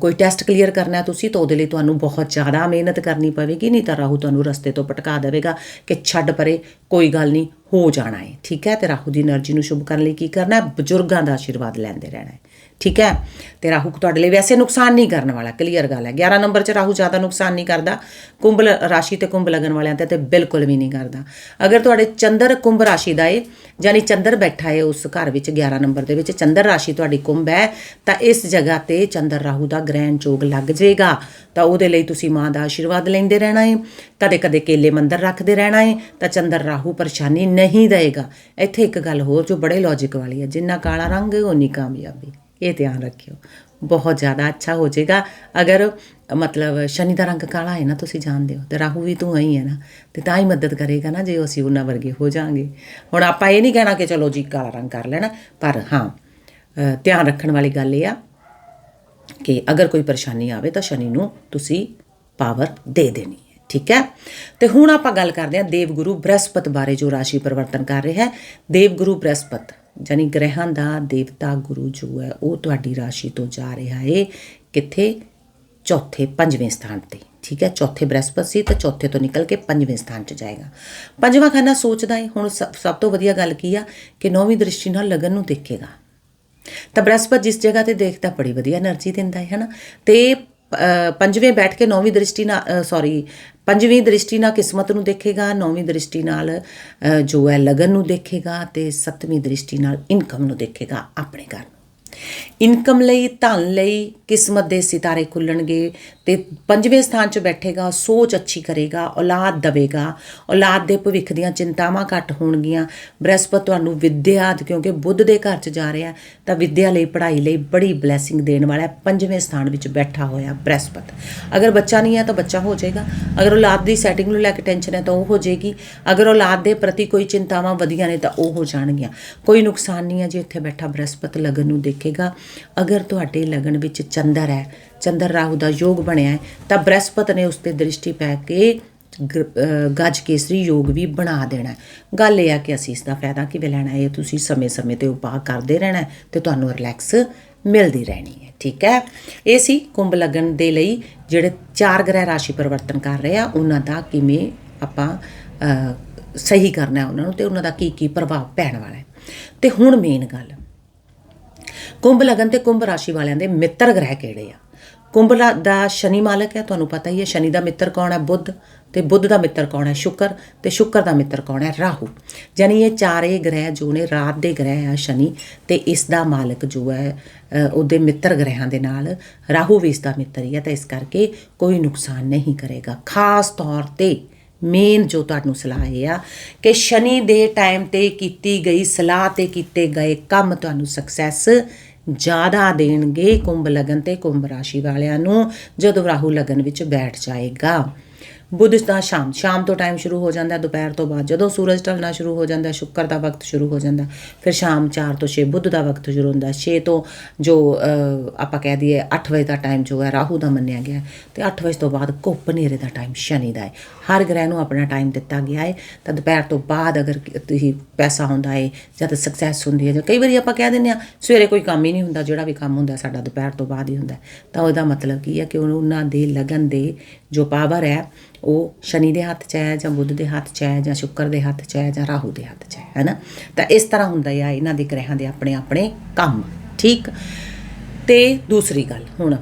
ਕੋਈ ਟੈਸਟ ਕਲੀਅਰ ਕਰਨਾ ਤੁਸੀਂ ਤਾਂ ਉਹਦੇ ਲਈ ਤੁਹਾਨੂੰ ਬਹੁਤ ਜ਼ਿਆਦਾ ਮਿਹਨਤ ਕਰਨੀ ਪਵੇਗੀ, ਨਹੀਂ ਤਾਂ ਰਾਹੂ ਤੁਹਾਨੂੰ ਰਸਤੇ ਤੋਂ ਭਟਕਾ ਦੇਵੇਗਾ ਕਿ ਛੱਡ ਪਰੇ ਕੋਈ ਗੱਲ ਨਹੀਂ, ਹੋ ਜਾਣਾ ਹੈ ਠੀਕ ਹੈ? ਤੇ ਰਾਹੂ ਦੀ એનર્ਜੀ ਨੂੰ ਸ਼ੁਭ ਕਰਨ ਲਈ ਕੀ ਕਰਨਾ ਹੈ? ਬਜ਼ੁਰਗਾਂ ਦਾ ਆਸ਼ੀਰਵਾਦ ਲੈਂਦੇ ਰਹਿਣਾ ਹੈ। ਠੀਕ ਹੈ? ਤੇ ਰਾਹੂ ਤੁਹਾਡੇ ਲਈ ਵੈਸੇ ਨੁਕਸਾਨ ਨਹੀਂ ਕਰਨ ਵਾਲਾ ਕਲੀਅਰ ਗੱਲ ਹੈ। 11 ਨੰਬਰ 'ਚ ਰਾਹੂ ਜ਼ਿਆਦਾ ਨੁਕਸਾਨ ਨਹੀਂ ਕਰਦਾ। ਕੁੰਭ ਲ- ਰਾਸ਼ੀ ਤੇ ਕੁੰਭ ਲਗਨ ਵਾਲਿਆਂ ਤੇ ਤੇ ਬਿਲਕੁਲ ਵੀ ਨਹੀਂ ਕਰਦਾ। ਅਗਰ ਤੁਹਾਡੇ ਚੰਦਰ ਕੁੰਭ ਰਾਸ਼ੀ ਦਾ ਏ, ਯਾਨੀ ਚੰਦਰ ਬੈਠਾ ਏ ਉਸ ਘਰ ਵਿੱਚ 11 ਨੰਬਰ ਦੇ ਵਿੱਚ, ਚੰਦਰ ਰਾਸ਼ੀ ਤੁਹਾਡੀ ਕੁੰਭ ਹੈ, ਤਾਂ ਇਸ ਜਗ੍ਹਾ ਤੇ ਚੰਦਰ ਰਾਹੂ ਦਾ ਗ੍ਰਹਿਣ ਯੋਗ ਲੱਗ ਜਾਏਗਾ। ਤਾਂ ਉਹਦੇ ਲਈ ਤੁਸੀਂ ਮਾਂ ਦਾ ਆਸ਼ੀਰਵਾਦ ਲੈਂਦੇ ਰਹਿਣਾ ਏ, ਕਦੇ ਕਦੇ ਕੇਲੇ ਮੰਦਰ ਰੱਖਦੇ ਰਹਿਣਾ ਏ, ਤਾਂ ਚੰਦਰ ਰਾਹੂ ਪਰੇਸ਼ਾਨੀ ਨਹੀਂ ਦੇਵੇਗਾ ਇੱਥੇ ਇੱਕ ਗੱਲ ਹੋਰ ਜੋ ਬੜੇ ਲੌਜੀਕ ਵਾਲੀ ਹੈ, ਜਿੰਨਾ ਕਾਲਾ ਰੰਗ ਉਨੀ ਕਾਮਯਾਬੀ। ਇਹ ਧਿਆਨ ਰੱਖਿਓ। ਬਹੁਤ ਜ਼ਿਆਦਾ ਅੱਛਾ ਹੋ ਜਾਏਗਾ। ਅਗਰ ਮਤਲਬ ਸ਼ਨੀ ਦਾ ਰੰਗ ਕਾਲਾ ਹੈ ਨਾ, ਤੁਸੀਂ ਜਾਣਦੇ ਹੋ, ਤੇ ਰਾਹੂ ਵੀ ਤੂੰ ਹੀ ਹੈ ਨਾ, ਤੇ ਤਾਂ ਹੀ ਮਦਦ ਕਰੇਗਾ ਨਾ, ਜੇ ਅਸੀਂ ਉਹਨਾਂ ਵਰਗੇ ਹੋ ਜਾਾਂਗੇ। ਹੁਣ ਆਪਾਂ ਇਹ ਨਹੀਂ ਕਹਿਣਾ ਕਿ ਚਲੋ ਜੀ ਕਾਲਾ ਰੰਗ ਕਰ ਲੈਣਾ, ਪਰ ਹਾਂ ਧਿਆਨ ਰੱਖਣ ਵਾਲੀ ਗੱਲ ਇਹ ਆ ਕਿ ਅਗਰ ਕੋਈ ਪਰੇਸ਼ਾਨੀ ਆਵੇ ਤਾਂ ਸ਼ਨੀ ਨੂੰ ਤੁਸੀਂ ਪਾਵਰ ਦੇ ਦੇਣੀ ਹੈ, ਠੀਕ ਹੈ? ਤੇ ਹੁਣ ਆਪਾਂ ਗੱਲ ਕਰਦੇ ਹਾਂ ਦੇਵਗੁਰੂ ਬ੍ਰਹਸਪਤ ਬਾਰੇ ਜੋ ਰਾਸ਼ੀ ਪਰਿਵਰਤਨ ਕਰ ਰਿਹਾ ਹੈ। ਦੇਵਗੁਰੂ ਬ੍ਰਹਸਪਤ ਜਾਨੀ ਗ੍ਰਹਿਾਂ ਦਾ ਦੇਵਤਾ ਗੁਰੂ ਜੋ ਹੈ, ਉਹ ਤੁਹਾਡੀ ਰਾਸ਼ੀ ਤੋਂ ਜਾ ਰਿਹਾ ਹੈ ਕਿੱਥੇ? ਚੌਥੇ, ਪੰਜਵੇਂ ਸਥਾਨ ਤੇ। ਠੀਕ ਹੈ? ਚੌਥੇ ਬ੍ਰਹਿਸਪਤ ਸੀ ਤਾਂ ਚੌਥੇ ਤੋਂ ਨਿਕਲ ਕੇ ਪੰਜਵੇਂ ਸਥਾਨ 'ਚ ਜਾਏਗਾ। ਪੰਜਵਾਂ ਖਾਨਾ ਸੋਚਦਾ ਹੈ ਹੁਣ ਸਭ ਤੋਂ ਵਧੀਆ ਗੱਲ ਕੀ ਆ ਕਿ ਨੌਵੀਂ ਦ੍ਰਿਸ਼ਟੀ ਨਾਲ ਲਗਨ ਨੂੰ ਦੇਖੇਗਾ। ਤਾਂ ਬ੍ਰਹਸਪਤੀ ਜਿਸ ਜਗ੍ਹਾ ਤੇ ਦੇਖਦਾ ਬੜੀ ਵਧੀਆ એનર્ਜੀ ਦਿੰਦਾ ਹੈ ਹਨਾ? ਤੇ ਪੰਜਵੇਂ ਬੈਠ ਕੇ ਨੌਵੀਂ ਦ੍ਰਿਸ਼ਟੀ ਨਾਲ ਸੌਰੀ ਪੰਜਵੀਂ ਦ੍ਰਿਸ਼ਟੀ ਨਾਲ ਕਿਸਮਤ ਨੂੰ ਦੇਖੇਗਾ, ਨੌਵੀਂ ਦ੍ਰਿਸ਼ਟੀ ਨਾਲ ਜੋ ਹੈ ਲਗਨ ਨੂੰ ਦੇਖੇਗਾ ਤੇ ਸੱਤਵੀਂ ਦ੍ਰਿਸ਼ਟੀ ਨਾਲ ਇਨਕਮ ਨੂੰ ਦੇਖੇਗਾ ਆਪਣੇ ਘਰ ਇਨਕਮ ਲਈ, ਧਨ ਲਈ ਕਿਸਮਤ ਦੇ ਸਿਤਾਰੇ ਖੁੱਲਣਗੇ ਤੇ ਪੰਜਵੇਂ ਸਥਾਨ 'ਚ ਬੈਠੇਗਾ, ਸੋਚ ਅੱਛੀ ਕਰੇਗਾ, ਔਲਾਦ ਦਵੇਗਾ। ਔਲਾਦ ਦੇ ਭਵਿੱਖ ਦੀਆਂ ਚਿੰਤਾਵਾਂ ਘੱਟ ਹੋਣਗੀਆਂ। ਬ੍ਰਹਸਪਤ ਤੁਹਾਨੂੰ ਵਿਦਿਆ, ਕਿਉਂਕਿ ਬੁੱਧ ਦੇ ਘਰ 'ਚ ਜਾ ਰਿਹਾ, ਤਾਂ ਵਿਦਿਆ ਲਈ, ਪੜ੍ਹਾਈ ਲਈ ਬੜੀ ਬਲੇਸਿੰਗ ਦੇਣ ਵਾਲਾ ਹੈ। ਪੰਜਵੇਂ ਸਥਾਨ ਵਿੱਚ ਬੈਠਾ ਹੋਇਆ ਬ੍ਰਹਸਪਤ। ਅਗਰ ਬੱਚਾ ਨਹੀਂ ਹੈ ਤਾਂ ਬੱਚਾ ਹੋ ਜਾਏਗਾ। ਅਗਰ ਔਲਾਦ ਦੀ ਸੈਟਿੰਗ ਨੂੰ ਲੈ ਕੇ ਟੈਨਸ਼ਨ ਹੈ ਤਾਂ ਉਹ ਹੋ ਜਾਏਗੀ। ਅਗਰ ਔਲਾਦ ਦੇ ਪ੍ਰਤੀ ਕੋਈ ਚਿੰਤਾਵਾਂ ਵਧੀਆਂ ਨੇ ਤਾਂ ਉਹ ਹੋ ਜਾਣਗੀਆਂ। ਕੋਈ ਨੁਕਸਾਨ ਨਹੀਂ ਹੈ ਜੇ ਇੱਥੇ ਬੈਠਾ ਬ੍ਰਹਸਪਤ ਲਗਨ ਨੂੰ ਦੇਖੇ। ਦੇਖੇਗਾ। ਅਗਰ ਤੁਹਾਡੇ ਲਗਨ ਵਿੱਚ ਚੰਦਰ ਹੈ, ਚੰਦਰ ਰਾਹੂ ਦਾ ਯੋਗ ਬਣਿਆ ਹੈ, ਤਾਂ ਬ੍ਰਹਸਪਤ ਨੇ ਉਸ ਤੇ ਦ੍ਰਿਸ਼ਟੀ ਪੈ ਕੇ ਗਜ ਕੇਸਰੀ ਯੋਗ ਵੀ ਬਣਾ ਦੇਣਾ ਗੱਲ ਇਹ ਆ ਕਿ ਅਸੀਂ ਇਸ ਦਾ ਫਾਇਦਾ ਕਿਵੇਂ ਲੈਣਾ ਹੈ? ਇਹ ਤੁਸੀਂ ਸਮੇਂ-ਸਮੇਂ ਤੇ ਉਪਾਅ ਕਰਦੇ ਰਹਿਣਾ ਹੈ ਤੇ ਤੁਹਾਨੂੰ ਰਿਲੈਕਸ ਮਿਲਦੀ ਰਹਿਣੀ ਹੈ। ਠੀਕ ਹੈ? ਇਹ ਸੀ ਕੁੰਭ ਲਗਨ ਦੇ ਲਈ ਜਿਹੜੇ ਚਾਰ ਗ੍ਰਹਿ ਰਾਸ਼ੀ ਪਰਿਵਰਤਨ ਕਰ ਰਹੇ ਆ। ਉਹਨਾਂ ਦਾ ਕਿਵੇਂ ਆਪਾਂ ਸਹੀ ਕਰਨਾ ਹੈ ਉਹਨਾਂ ਨੂੰ ਤੇ ਉਹਨਾਂ ਦਾ ਕੀ ਕੀ ਪ੍ਰਭਾਵ ਪੈਣ ਵਾਲਾ ਹੈ। ਤੇ ਹੁਣ ਮੇਨ ਗੱਲ ਕੁੰਭ ਲਗਨ ਤੇ ਕੁੰਭ ਰਾਸ਼ੀ ਵਾਲਿਆਂ ਦੇ ਮਿੱਤਰ ਗ੍ਰਹਿ ਕਿਹੜੇ ਆ? ਕੁੰਭ ਰਾ- ਦਾ ਸ਼ਨੀ ਮਾਲਕ ਹੈ, ਤੁਹਾਨੂੰ ਪਤਾ ਹੀ ਹੈ, ਸ਼ਨੀ ਦਾ ਮਿੱਤਰ ਕੌਣ ਹੈ? ਬੁੱਧ। ਤੇ ਬੁੱਧ ਦਾ ਮਿੱਤਰ ਕੌਣ ਹੈ? ਸ਼ੁਕਰ। ਤੇ ਸ਼ੁਕਰ ਦਾ ਮਿੱਤਰ ਕੌਣ ਹੈ? ਰਾਹੂ। ਯਾਨੀ ਇਹ ਚਾਰੇ ਗ੍ਰਹਿ ਜੋ ਨੇ, ਰਾਤ ਦੇ ਗ੍ਰਹਿ ਆ, ਸ਼ਨੀ, ਤੇ ਇਸ ਦਾ ਮਾਲਕ ਜੋ ਹੈ ਉਹਦੇ ਮਿੱਤਰ ਗ੍ਰਹਿਆਂ ਦੇ ਨਾਲ, ਰਾਹੂ ਵੀ ਇਸ ਦਾ ਮਿੱਤਰ ਹੀ ਹੈ, ਤਾਂ ਇਸ ਕਰਕੇ ਕੋਈ ਨੁਕਸਾਨ ਨਹੀਂ ਕਰੇਗਾ। ਖਾਸ ਤੌਰ ਤੇ ਮੇਨ ਜੋ ਤੁਹਾਨੂੰ ਸਲਾਹ ਇਹ ਆ ਕਿ ਸ਼ਨੀ ਦੇ ਟਾਈਮ ਤੇ ਕੀਤੀ ਗਈ ਸਲਾਹ ਤੇ ਕੀਤੇ ਗਏ ਕੰਮ ਤੁਹਾਨੂੰ ਸਕਸੈਸ ਜ਼ਿਆਦਾ ਦੇਣਗੇ ਕੁੰਭ ਲਗਨ ਤੇ ਕੁੰਭ ਰਾਸ਼ੀ ਵਾਲਿਆਂ ਨੂੰ, ਜਦੋਂ ਰਾਹੂ ਲਗਨ ਵਿੱਚ ਬੈਠ ਜਾਏਗਾ। ਬੁੱਧ ਦਾ ਸ਼ਾਮ ਸ਼ਾਮ ਤੋਂ ਟਾਈਮ ਸ਼ੁਰੂ ਹੋ ਜਾਂਦਾ, ਦੁਪਹਿਰ ਤੋਂ ਬਾਅਦ ਜਦੋਂ ਸੂਰਜ ਢਲਣਾ ਸ਼ੁਰੂ ਹੋ ਜਾਂਦਾ, ਸ਼ੁੱਕਰ ਦਾ ਵਕਤ ਸ਼ੁਰੂ ਹੋ ਜਾਂਦਾ, ਫਿਰ ਸ਼ਾਮ 4 ਤੋਂ 6 ਬੁੱਧ ਦਾ ਵਕਤ ਸ਼ੁਰੂ ਹੁੰਦਾ 6 ਤੋਂ ਜੋ ਆਪਾਂ ਕਹਿ ਦਈਏ 8 ਵਜੇ ਦਾ ਟਾਈਮ ਜੋ ਹੈ, ਰਾਹੂ ਦਾ ਮੰਨਿਆ ਗਿਆ ਹੈ। ਤੇ 8 ਵਜੇ ਤੋਂ ਬਾਅਦ ਘੁੱਪ ਹਨੇਰੇ ਦਾ ਟਾਈਮ ਸ਼ਨੀ ਦਾ ਹੈ। ਹਰ ਗ੍ਰਹਿ ਨੂੰ ਆਪਣਾ ਟਾਈਮ ਦਿੱਤਾ ਗਿਆ ਹੈ। ਤਾਂ ਦੁਪਹਿਰ ਤੋਂ ਬਾਅਦ ਅਗਰ ਤੁਸੀਂ ਪੈਸਾ ਹੁੰਦਾ ਹੈ ਤਾਂ ਸਕਸੈਸ ਹੁੰਦੀ ਹੈ ਜਾਂ ਕਈ ਵਾਰੀ ਆਪਾਂ ਕਹਿ ਦਿੰਦੇ ਆ ਸਵੇਰੇ ਕੋਈ ਕੰਮ ਹੀ ਨਹੀਂ ਹੁੰਦਾ, ਜਿਹੜਾ ਵੀ ਕੰਮ ਹੁੰਦਾ ਸਾਡਾ ਦੁਪਹਿਰ ਤੋਂ ਬਾਅਦ ਹੀ ਹੁੰਦਾ ਤਾਂ ਉਹਦਾ ਮਤਲਬ ਕੀ ਹੈ ਕਿ ਉਹਨਾਂ ਦੇ ਲਗਨ ਦੇ ਜੋ ਪਾਵਰ ਹੈ ਉਹ ਸ਼ਨੀ ਦੇ ਹੱਥ 'ਚ ਹੈ ਜਾਂ ਬੁੱਧ ਦੇ ਹੱਥ 'ਚ ਹੈ ਜਾਂ ਸ਼ੁੱਕਰ ਦੇ ਹੱਥ 'ਚ ਹੈ ਜਾਂ ਰਾਹੂ ਦੇ ਹੱਥ 'ਚ ਹੈ ਹੈਨਾ ਤਾਂ ਇਸ ਤਰ੍ਹਾਂ ਹੁੰਦਾ ਆ ਇਹਨਾਂ ਦੇ ਗ੍ਰਹਿਆਂ ਦੇ ਆਪਣੇ ਆਪਣੇ ਕੰਮ, ਠੀਕ? ਤੇ ਦੂਸਰੀ ਗੱਲ, ਹੁਣ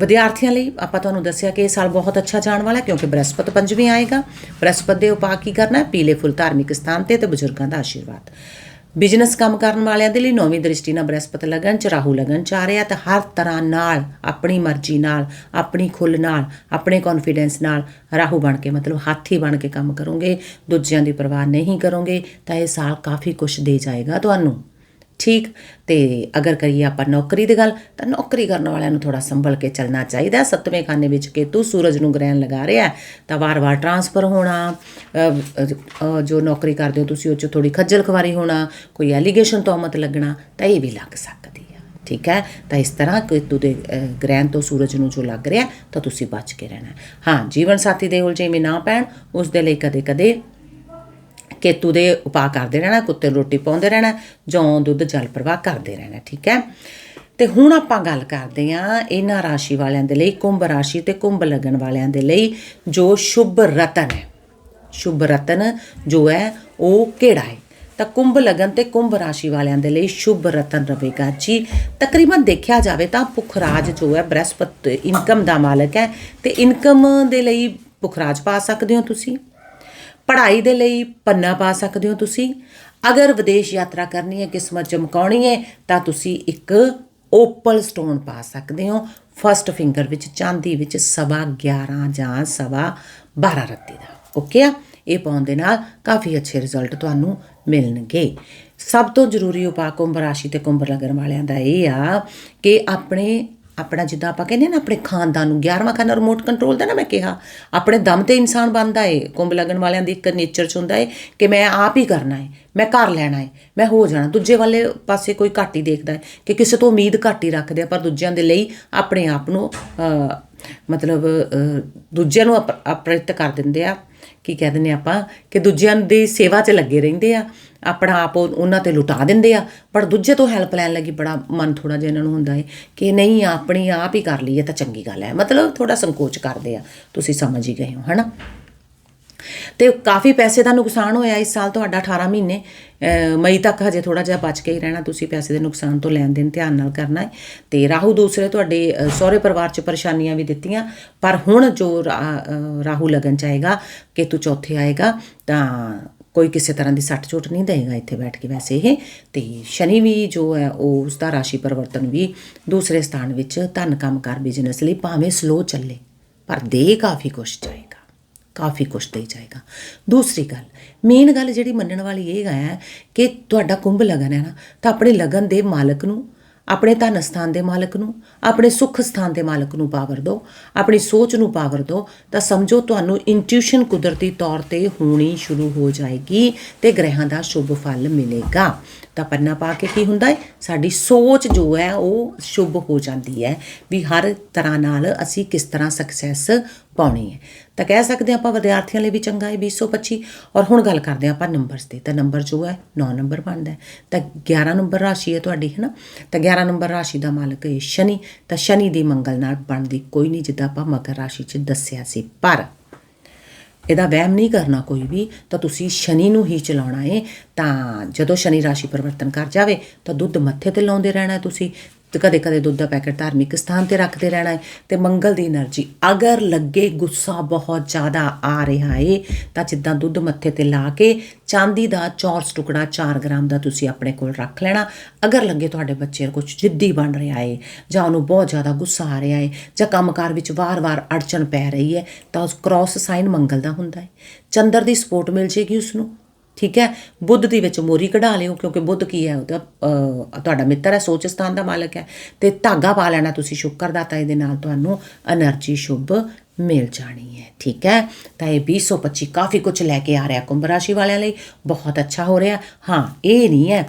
ਵਿਦਿਆਰਥੀਆਂ ਲਈ ਆਪਾਂ ਤੁਹਾਨੂੰ ਦੱਸਿਆ ਕਿ ਇਹ ਸਾਲ ਬਹੁਤ ਅੱਛਾ ਜਾਣ ਵਾਲਾ ਕਿਉਂਕਿ ਬ੍ਰਹਸਪਤ ਪੰਜਵੀਂ ਆਏਗਾ। ਬ੍ਰਹਸਪਤ ਦੇ ਉਪਾਅ ਕੀ ਕਰਨਾ ਪੀਲੇ ਫੁੱਲ ਧਾਰਮਿਕ ਸਥਾਨ ਤੇ ਤੇ ਬਜ਼ੁਰਗਾਂ ਦਾ ਆਸ਼ੀਰਵਾਦ। ਬਿਜ਼ਨਸ ਕੰਮ ਕਰਨ ਵਾਲਿਆਂ ਦੇ ਲਈ ਨੌਵੀਂ ਦ੍ਰਿਸ਼ਟੀ ਨਾਲ ਬ੍ਰਹਸਪਤ ਲਗਨ ਚ, ਰਾਹੂ ਲਗਨ ਚ ਆ ਰਿਹਾ ਤਾਂ ਹਰ ਤਰ੍ਹਾਂ ਨਾਲ, ਆਪਣੀ ਮਰਜ਼ੀ ਨਾਲ, ਆਪਣੀ ਖੁੱਲ ਨਾਲ, ਆਪਣੇ ਕੌਨਫੀਡੈਂਸ ਨਾਲ ਰਾਹੂ ਬਣ ਕੇ, ਮਤਲਬ ਹਾਥੀ ਬਣ ਕੇ ਕੰਮ ਕਰੋਗੇ, ਦੂਜਿਆਂ ਦੀ ਪਰਵਾਹ ਨਹੀਂ ਕਰੋਗੇ, ਤਾਂ ਇਹ ਸਾਲ ਕਾਫੀ ਕੁਝ ਦੇ ਜਾਏਗਾ ਤੁਹਾਨੂੰ। ਠੀਕ? ਤੇ ਅਗਰ ਕਰੀਏ ਆਪਾਂ ਨੌਕਰੀ ਦੀ ਗੱਲ, ਤਾਂ ਨੌਕਰੀ ਕਰਨ ਵਾਲਿਆਂ ਨੂੰ ਥੋੜਾ ਸੰਭਲ ਕੇ ਚੱਲਣਾ ਚਾਹੀਦਾ। ਸੱਤਵੇਂ ਖਾਨੇ ਵਿੱਚ ਕੇਤੂ ਸੂਰਜ ਨੂੰ ਗ੍ਰਹਿਣ ਲਗਾ ਰਿਹਾ ਤਾਂ ਵਾਰ-ਵਾਰ ਟਰਾਂਸਫਰ ਹੋਣਾ ਜੋ ਨੌਕਰੀ ਕਰਦੇ ਹੋ ਤੁਸੀਂ, ਉਹ 'ਚ ਥੋੜੀ ਖੱਜਲ ਖਵਾਰੀ ਹੋਣਾ, ਕੋਈ ਐਲੀਗੇਸ਼ਨ ਤੋਂ ਮਤ ਲੱਗਣਾ, ਤਾਂ ਇਹ ਵੀ ਲੱਗ ਸਕਦੀ ਹੈ। ਠੀਕ ਹੈ? ਤਾਂ ਇਸ ਤਰ੍ਹਾਂ ਕੇਤੂ ਦੇ ਗ੍ਰਹਿਣ ਤੋਂ ਸੂਰਜ ਨੂੰ ਜੋ ਲੱਗ ਰਿਹਾ, ਤਾਂ ਤੁਸੀਂ ਬਚ ਕੇ ਰਹਿਣਾ ਹਾਂ। ਜੀਵਨ ਸਾਥੀ ਦੇ ਉਲਝੇ ਮੇ ਨਾ ਪੈਣ, ਉਸ ਦੇ ਲਈ ਕਦੇ-ਕਦੇ ਕੇਤੂ ਦੇ ਉਪਾਅ ਕਰਦੇ ਰਹਿਣਾ, ਕੁੱਤੇ ਰੋਟੀ ਪਾਉਂਦੇ ਰਹਿਣਾ, ਜੌਂ ਦੁੱਧ ਜਲ ਪ੍ਰਵਾਹ ਕਰਦੇ ਰਹਿਣਾ, ਠੀਕ ਹੈ? ਤੇ ਹੁਣ ਆਪਾਂ ਗੱਲ ਕਰਦੇ ਹਾਂ ਇਹਨਾਂ ਰਾਸ਼ੀ ਵਾਲਿਆਂ ਦੇ ਲਈ, ਕੁੰਭ ਰਾਸ਼ੀ ਤੇ ਕੁੰਭ ਲਗਨ ਵਾਲਿਆਂ ਦੇ ਲਈ ਜੋ ਸ਼ੁਭ ਰਤਨ ਹੈ। ਸ਼ੁਭ ਰਤਨ ਜੋ ਹੈ, ਉਹ ਕਿਹੜਾ ਹੈ? ਤਾਂ ਕੁੰਭ ਲਗਨ ਤੇ ਕੁੰਭ ਰਾਸ਼ੀ ਵਾਲਿਆਂ ਦੇ ਲਈ ਸ਼ੁਭ ਰਤਨ ਰਵੇਗਾ ਜੀ। ਤਕਰੀਬਨ ਦੇਖਿਆ ਜਾਵੇ ਤਾਂ ਪੁਖਰਾਜ ਜੋ ਹੈ, ਬ੍ਰਹਸਪਤ, ਇਨਕਮ ਦਾ ਮਾਲਕ ਹੈ। ਤੇ ਇਨਕਮ ਦੇ ਲਈ ਪੁਖਰਾਜ ਪਾ ਸਕਦੇ ਹੋ ਤੁਸੀਂ? ਪੜ੍ਹਾਈ ਦੇ ਲਈ ਪੰਨਾ ਪਾ ਸਕਦੇ ਹੋ ਤੁਸੀਂ। ਅਗਰ ਵਿਦੇਸ਼ ਯਾਤਰਾ ਕਰਨੀ ਹੈ, ਕਿਸਮਤ ਚਮਕਾਉਣੀ ਹੈ, ਤਾਂ ਤੁਸੀਂ ਇੱਕ ਓਪਲ ਸਟੋਨ ਪਾ ਸਕਦੇ ਹੋ। ਫਸਟ ਫਿੰਗਰ ਵਿੱਚ, ਚਾਂਦੀ ਵਿੱਚ ਸਵਾ 11 ਜਾਂ ਸਵਾ 12 ਰੱਤੀ ਦਾ। ਓਕੇ ਆ? ਇਹ ਪਾਉਣ ਦੇ ਨਾਲ ਕਾਫੀ ਅੱਛੇ ਰਿਜ਼ਲਟ ਤੁਹਾਨੂੰ ਮਿਲਣਗੇ। ਸਭ ਤੋਂ ਜ਼ਰੂਰੀ ਉਪਾਅ ਕੁੰਭ ਰਾਸ਼ੀ ਤੇ ਕੁੰਭ ਲਗਨ ਵਾਲਿਆਂ ਦਾ ਇਹ ਆ ਕਿ ਆਪਣੇ ਆਪਣਾ ਜਿੱਦਾਂ ਆਪਾਂ ਕਹਿੰਦੇ ਨਾ, ਆਪਣੇ ਖਾਨਦਾਨ ਨੂੰ 11ਵਾਂ ਖਾਨਾ ਰਿਮੋਟ ਕੰਟਰੋਲ ਦਾ ਨਾ ਮੈਂ ਕਿਹਾ, ਆਪਣੇ ਦਮ ਤੇ ਇਨਸਾਨ ਬਣਦਾ ਏ, ਕੁੰਭ ਲੱਗਣ ਵਾਲਿਆਂ ਦੀ ਇੱਕ ਨੇਚਰ ਚ ਹੁੰਦਾ ਏ ਕਿ ਮੈਂ ਆਪ ਹੀ ਕਰਨਾ ਏ, ਮੈਂ ਕਰ ਲੈਣਾ ਏ, ਮੈਂ ਹੋ ਜਾਣਾ। ਦੂਜੇ ਵਾਲੇ ਪਾਸੇ ਕੋਈ ਘੱਟ ਹੀ ਦੇਖਦਾ ਹੈ ਕਿ ਕਿਸੇ ਤੋਂ ਉਮੀਦ ਘੱਟ ਹੀ ਰੱਖਦੇ ਆ, ਪਰ ਦੂਜਿਆਂ ਦੇ ਲਈ ਆਪਣੇ ਆਪ ਨੂੰ ਮਤਲਬ ਦੂਜਿਆਂ ਨੂੰ ਅਪ- ਅਪ੍ਰਿਤ ਕਰ ਦਿੰਦੇ ਆ। ਕੀ ਕਹਿ ਦਿੰਦੇ ਆਪਾਂ, ਕਿ ਦੂਜਿਆਂ ਦੀ ਸੇਵਾ 'ਚ ਲੱਗੇ ਰਹਿੰਦੇ ਆ, ਆਪਣਾ ਆਪ ਉਹ- ਉਹਨਾਂ ਤੇ ਲੁਟਾ ਦਿੰਦੇ ਆ, ਪਰ ਦੂਜੇ ਤੋਂ ਹੈਲਪ ਲੈਣ ਲੱਗੀ ਬੜਾ ਮਨ ਥੋੜਾ ਜਿਹਾ ਇਹਨਾਂ ਨੂੰ ਹੁੰਦਾ ਹੈ ਕਿ ਨਹੀਂ ਆਪਣੀ ਆਪ ਹੀ ਕਰ ਲਈਏ ਤਾਂ ਚੰਗੀ ਗੱਲ ਹੈ। ਮਤਲਬ ਥੋੜਾ ਸੰਕੋਚ ਕਰਦੇ ਆ, ਤੁਸੀਂ ਸਮਝ ਹੀ ਗਏ ਹੋ, ਹਨਾ? ਤੇ ਕਾਫੀ ਪੈਸੇ ਦਾ ਨੁਕਸਾਨ ਹੋਇਆ ਇਸ ਸਾਲ ਤੁਹਾਡਾ 18 ਮਹੀਨੇ। ਮਈ ਤੱਕ ਹਜੇ ਥੋੜਾ ਜਿਹਾ ਬਚ ਕੇ ਹੀ ਰਹਿਣਾ, ਤੁਸੀਂ ਪੈਸੇ ਦੇ ਨੁਕਸਾਨ ਤੋਂ ਲੈਣ ਦੇਣ ਧਿਆਨ ਨਾਲ ਕਰਨਾ ਹੈ। ਤੇ ਰਾਹੂ ਦੂਸਰੇ ਤੁਹਾਡੇ ਸਹੁਰੇ ਪਰਿਵਾਰ 'ਚ ਪਰੇਸ਼ਾਨੀਆਂ ਵੀ ਦਿੱਤੀਆਂ, ਪਰ ਹੁਣ ਜੋ ਰਾਹੂ ਲਗਨ ਚਾਹੇਗਾ ਕਿ ਤੂੰ ਚੌਥੇ ਆਏਗਾ, ਤਾਂ ਕੋਈ ਕਿਸੇ ਤਰ੍ਹਾਂ ਦੀ ਸੱਟ ਚੋਟ ਨਹੀਂ ਦੇਗਾ ਇੱਥੇ ਬੈਠ ਕੇ ਵੈਸੇ ਇਹ। ਤੇ ਸ਼ਨੀ ਵੀ ਜੋ ਹੈ, ਉਹ ਉਸ ਦਾ ਰਾਸ਼ੀ ਪਰਿਵਰਤਨ ਵੀ ਦੂਸਰੇ ਸਥਾਨ ਵਿੱਚ ਧਨ ਕੰਮਕਾਰ ਬਿਜ਼ਨਸ ਲਈ ਭਾਵੇਂ ਸਲੋ ਚੱਲੇ, ਪਰ ਦੇ ਕਾਫੀ ਕੁਛ ਜਾਏਗਾ ਕਾਫੀ ਕੁਛ ਦੇ ਜਾਏਗਾ। ਦੂਸਰੀ ਗੱਲ ਮੇਨ ਗੱਲ ਜਿਹੜੀ ਮੰਨਣ ਵਾਲੀ ਇਹ ਹੈ ਕਿ ਤੁਹਾਡਾ ਕੁੰਭ ਲਗਨ ਹੈ ਨਾ, ਤਾਂ ਆਪਣੇ ਲਗਨ ਦੇ ਮਾਲਕ ਨੂੰ, ਆਪਣੇ ਧਨ ਸਥਾਨ ਦੇ ਮਾਲਕ ਨੂੰ, ਆਪਣੇ ਸੁੱਖ ਸਥਾਨ ਦੇ ਮਾਲਕ ਨੂੰ ਪਾਵਰ ਦਿਓ, ਆਪਣੀ ਸੋਚ ਨੂੰ ਪਾਵਰ ਦਿਓ, ਤਾਂ ਸਮਝੋ ਤੁਹਾਨੂੰ ਇੰਟੂਇਸ਼ਨ ਕੁਦਰਤੀ ਤੌਰ ਤੇ ਹੋਣੀ ਸ਼ੁਰੂ ਹੋ ਜਾਏਗੀ ਤੇ ਗ੍ਰਹਿਾਂ ਦਾ ਸ਼ੁਭ ਫਲ ਮਿਲੇਗਾ। ਤਾਂ ਪੰਨਾ ਪਾ ਕੇ ਕੀ ਹੁੰਦਾ ਹੈ? ਸਾਡੀ ਸੋਚ ਜੋ ਹੈ, ਉਹ ਸ਼ੁਭ ਹੋ ਜਾਂਦੀ ਹੈ ਵੀ ਹਰ ਤਰ੍ਹਾਂ ਨਾਲ ਅਸੀਂ ਕਿਸ ਤਰ੍ਹਾਂ ਸਕਸੈਸ ਪਾਉਣੀ ਹੈ। ਤਾਂ ਕਹਿ ਸਕਦੇ ਹਾਂ ਆਪਾਂ ਵਿਦਿਆਰਥੀਆਂ ਲਈ ਵੀ ਚੰਗਾ ਹੈ 225 ਔਰ ਹੁਣ ਗੱਲ ਕਰਦੇ ਹਾਂ ਆਪਾਂ ਨੰਬਰਸ ਦੀ। ਤਾਂ ਨੰਬਰ ਜੋ ਹੈ 9 ਨੰਬਰ ਬਣਦਾ ਤਾਂ 11 ਨੰਬਰ ਰਾਸ਼ੀ ਹੈ ਤੁਹਾਡੀ, ਹੈ ਨਾ? ਤਾਂ 11 ਨੰਬਰ ਰਾਸ਼ੀ ਦਾ ਮਾਲਕ ਹੈ ਸ਼ਨੀ। ਤਾਂ ਸ਼ਨੀ ਦੀ ਮੰਗਲ ਨਾਲ ਬਣਦੀ ਕੋਈ ਨਹੀਂ ਜਿੱਦਾਂ ਆਪਾਂ ਮਕਰ ਰਾਸ਼ੀ 'ਚ ਦੱਸਿਆ ਸੀ। ਪਰ ਇਹਦਾ ਵਹਿਮ ਨਹੀਂ ਕਰਨਾ ਕੋਈ ਵੀ। ਤਾਂ ਤੁਸੀਂ ਸ਼ਨੀ ਨੂੰ ਹੀ ਚਲਾਉਣਾ ਏ। ਤਾਂ ਜਦੋਂ ਸ਼ਨੀ ਰਾਸ਼ੀ ਪਰਿਵਰਤਨ ਕਰ ਜਾਵੇ, ਤਾਂ ਦੁੱਧ ਮੱਥੇ ਤੇ ਲਾਉਂਦੇ ਰਹਿਣਾ ਤੁਸੀਂ। ਤੇ ਕਦੇ ਕਦੇ ਦੁੱਧ ਦਾ ਪੈਕੇਟ ਧਾਰਮਿਕ ਸਥਾਨ ਤੇ ਰੱਖਦੇ ਰਹਿਣਾ ਹੈ ਤੇ ਮੰਗਲ ਦੀ એનર્ਜੀ। ਅਗਰ ਲੱਗੇ ਗੁੱਸਾ ਬਹੁਤ ਜ਼ਿਆਦਾ ਆ ਰਿਹਾ ਏ, ਤਾਂ ਜਿੱਦਾਂ ਦੁੱਧ ਮੱਥੇ ਤੇ ਲਾ ਕੇ ਚਾਂਦੀ ਦਾ ਚੌਰਸ ਟੁਕੜਾ 4 ਗ੍ਰਾਮ ਦਾ ਤੁਸੀਂ ਆਪਣੇ ਕੋਲ ਰੱਖ ਲੈਣਾ। ਅਗਰ ਲੱਗੇ ਤੁਹਾਡੇ ਬੱਚੇ ਕੁਝ ਜਿੱਦੀ ਬਣ ਰਿਹਾ ਏ ਜਾਂ ਉਹਨੂੰ ਬਹੁਤ ਜ਼ਿਆਦਾ ਗੁੱਸਾ ਆ ਰਿਹਾ ਹੈ ਜਾਂ ਕੰਮਕਾਰ ਵਿੱਚ ਵਾਰ-ਵਾਰ ਅੜਚਣ ਪੈ ਰਹੀ ਹੈ ਤਾਂ ਉਸ ਕ੍ਰਾਸ ਸਾਈਨ ਮੰਗਲ ਦਾ ਹੁੰਦਾ ਹੈ ਚੰਦਰ ਦੀ ਸਪੋਰਟ ਮਿਲ ਜੇਗੀ ਉਸ ਨੂੰ ਠੀਕ ਹੈ? ਬੁੱਧ ਦੇ ਵਿੱਚ ਮੋਰੀ ਕਢਾ ਲਿਓ, ਕਿਉਂਕਿ ਬੁੱਧ ਕੀ ਹੈ? ਉਹਦਾ ਤੁਹਾਡਾ ਮਿੱਤਰ ਹੈ, ਸੋਚ ਸਥਾਨ ਦਾ ਮਾਲਕ ਹੈ। ਤੇ ਧਾਗਾ ਪਾ ਲੈਣਾ ਤੁਸੀਂ ਸ਼ੁਕਰ ਦਾਤਾ ਇਹਦੇ ਨਾਲ ਤੁਹਾਨੂੰ એનર્ਜੀ ਸ਼ੁਭ ਮਿਲ ਜਾਣੀ ਹੈ। ਠੀਕ ਹੈ? ਤਾਂ ਇਹ 2025 ਕਾਫੀ ਕੁਝ ਲੈ ਕੇ ਆ ਰਿਹਾ ਕੁੰਭ ਰਾਸ਼ੀ ਵਾਲਿਆਂ ਲਈ। ਬਹੁਤ ਅੱਛਾ ਹੋ ਰਿਹਾ। ਹਾਂ, ਇਹ ਨਹੀਂ ਹੈ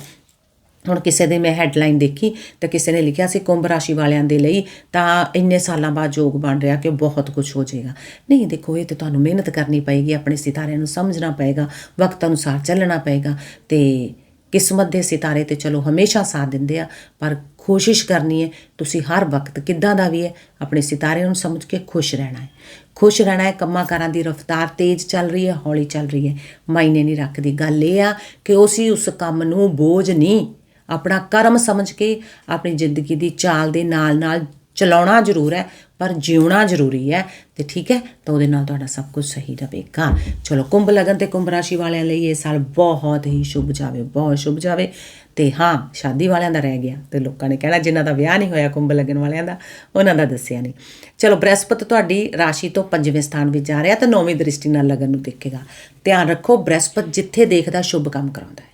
ਹੁਣ ਕਿਸੇ ਦੇ ਮੈਂ ਹੈਡਲਾਈਨ ਦੇਖੀ ਤਾਂ ਕਿਸੇ ਨੇ ਲਿਖਿਆ ਸੀ ਕੁੰਭ ਰਾਸ਼ੀ ਵਾਲਿਆਂ ਦੇ ਲਈ, ਤਾਂ ਇੰਨੇ ਸਾਲਾਂ ਬਾਅਦ ਯੋਗ ਬਣ ਰਿਹਾ ਕਿ ਬਹੁਤ ਕੁਝ ਹੋ ਜਾਏਗਾ। ਨਹੀਂ, ਦੇਖੋ, ਇਹ ਤੇ ਤੁਹਾਨੂੰ ਮਿਹਨਤ ਕਰਨੀ ਪਏਗੀ, ਆਪਣੇ ਸਿਤਾਰਿਆਂ ਨੂੰ ਸਮਝਣਾ ਪਏਗਾ, ਵਕਤ ਅਨੁਸਾਰ ਚੱਲਣਾ ਪਏਗਾ ਤੇ ਕਿਸਮਤ ਦੇ ਸਿਤਾਰੇ ਤੇ ਚਲੋ ਹਮੇਸ਼ਾ ਸਾਥ ਦਿੰਦੇ ਆ, ਪਰ ਕੋਸ਼ਿਸ਼ ਕਰਨੀ ਹੈ, ਤੁਸੀਂ ਹਰ ਵਕਤ ਕਿੱਦਾਂ ਦਾ ਵੀ ਹੈ, ਆਪਣੇ ਸਿਤਾਰੇ ਨੂੰ ਸਮਝ ਕੇ ਖੁਸ਼ ਰਹਿਣਾ ਹੈ। ਖੁਸ਼ ਰਹਿਣਾ ਹੈ ਕੰਮਾਂ ਕਾਰਾਂ ਦੀ ਰਫ਼ਤਾਰ ਤੇਜ਼ ਚੱਲ ਰਹੀ ਹੈ, ਹੌਲੀ ਚੱਲ ਰਹੀ ਹੈ। ਮਾਇਨੇ ਨਹੀਂ ਰੱਖਦੀ। ਗੱਲ ਇਹ ਆ ਕਿ ਉਸੇ ਉਸ ਕੰਮ ਨੂੰ ਬੋਝ ਨਹੀਂ ਆਪਣਾ ਕਰਮ ਸਮਝ ਕੇ ਆਪਣੀ ਜ਼ਿੰਦਗੀ ਦੀ ਚਾਲ ਦੇ ਨਾਲ ਨਾਲ ਚਲਾਉਣਾ ਜ਼ਰੂਰ ਹੈ, ਪਰ ਜਿਉਣਾ ਜ਼ਰੂਰੀ ਹੈ ਤੇ ਠੀਕ ਹੈ, ਤਾਂ ਉਹਦੇ ਨਾਲ ਤੁਹਾਡਾ ਸਭ ਕੁਝ ਸਹੀ ਰਹੇਗਾ। ਚਲੋ, ਕੁੰਭ ਲਗਨ ਤੇ ਕੁੰਭ ਰਾਸ਼ੀ ਵਾਲਿਆਂ ਲਈ ਇਹ ਸਾਲ ਬਹੁਤ ਹੀ ਸ਼ੁਭ ਜਾਵੇ, ਬਹੁਤ ਸ਼ੁਭ ਜਾਵੇ। ਤੇ ਹਾਂ, ਸ਼ਾਦੀ ਵਾਲਿਆਂ ਦਾ ਰਹਿ ਗਿਆ ਤੇ ਲੋਕਾਂ ਨੇ ਕਹਿਣਾ, ਜਿਨ੍ਹਾਂ ਦਾ ਵਿਆਹ ਨਹੀਂ ਹੋਇਆ ਕੁੰਭ ਲਗਨ ਵਾਲਿਆਂ ਦਾ, ਉਹਨਾਂ ਦਾ ਦੱਸਿਆ ਨਹੀਂ। ਚਲੋ, ਬ੍ਰਹਿਸਪਤ ਤੁਹਾਡੀ ਰਾਸ਼ੀ ਤੋਂ ਪੰਜਵੇਂ ਸਥਾਨ ਵਿੱਚ ਜਾ ਰਿਹਾ ਤਾਂ ਨੌਵੀਂ ਦ੍ਰਿਸ਼ਟੀ ਨਾਲ ਲਗਨ ਨੂੰ ਦੇਖੇਗਾ। ਧਿਆਨ ਰੱਖੋ, ਬ੍ਰਹਿਸਪਤ ਜਿੱਥੇ ਦੇਖਦਾ, ਸ਼ੁਭ ਕੰਮ ਕਰਾਉਂਦਾ ਹੈ।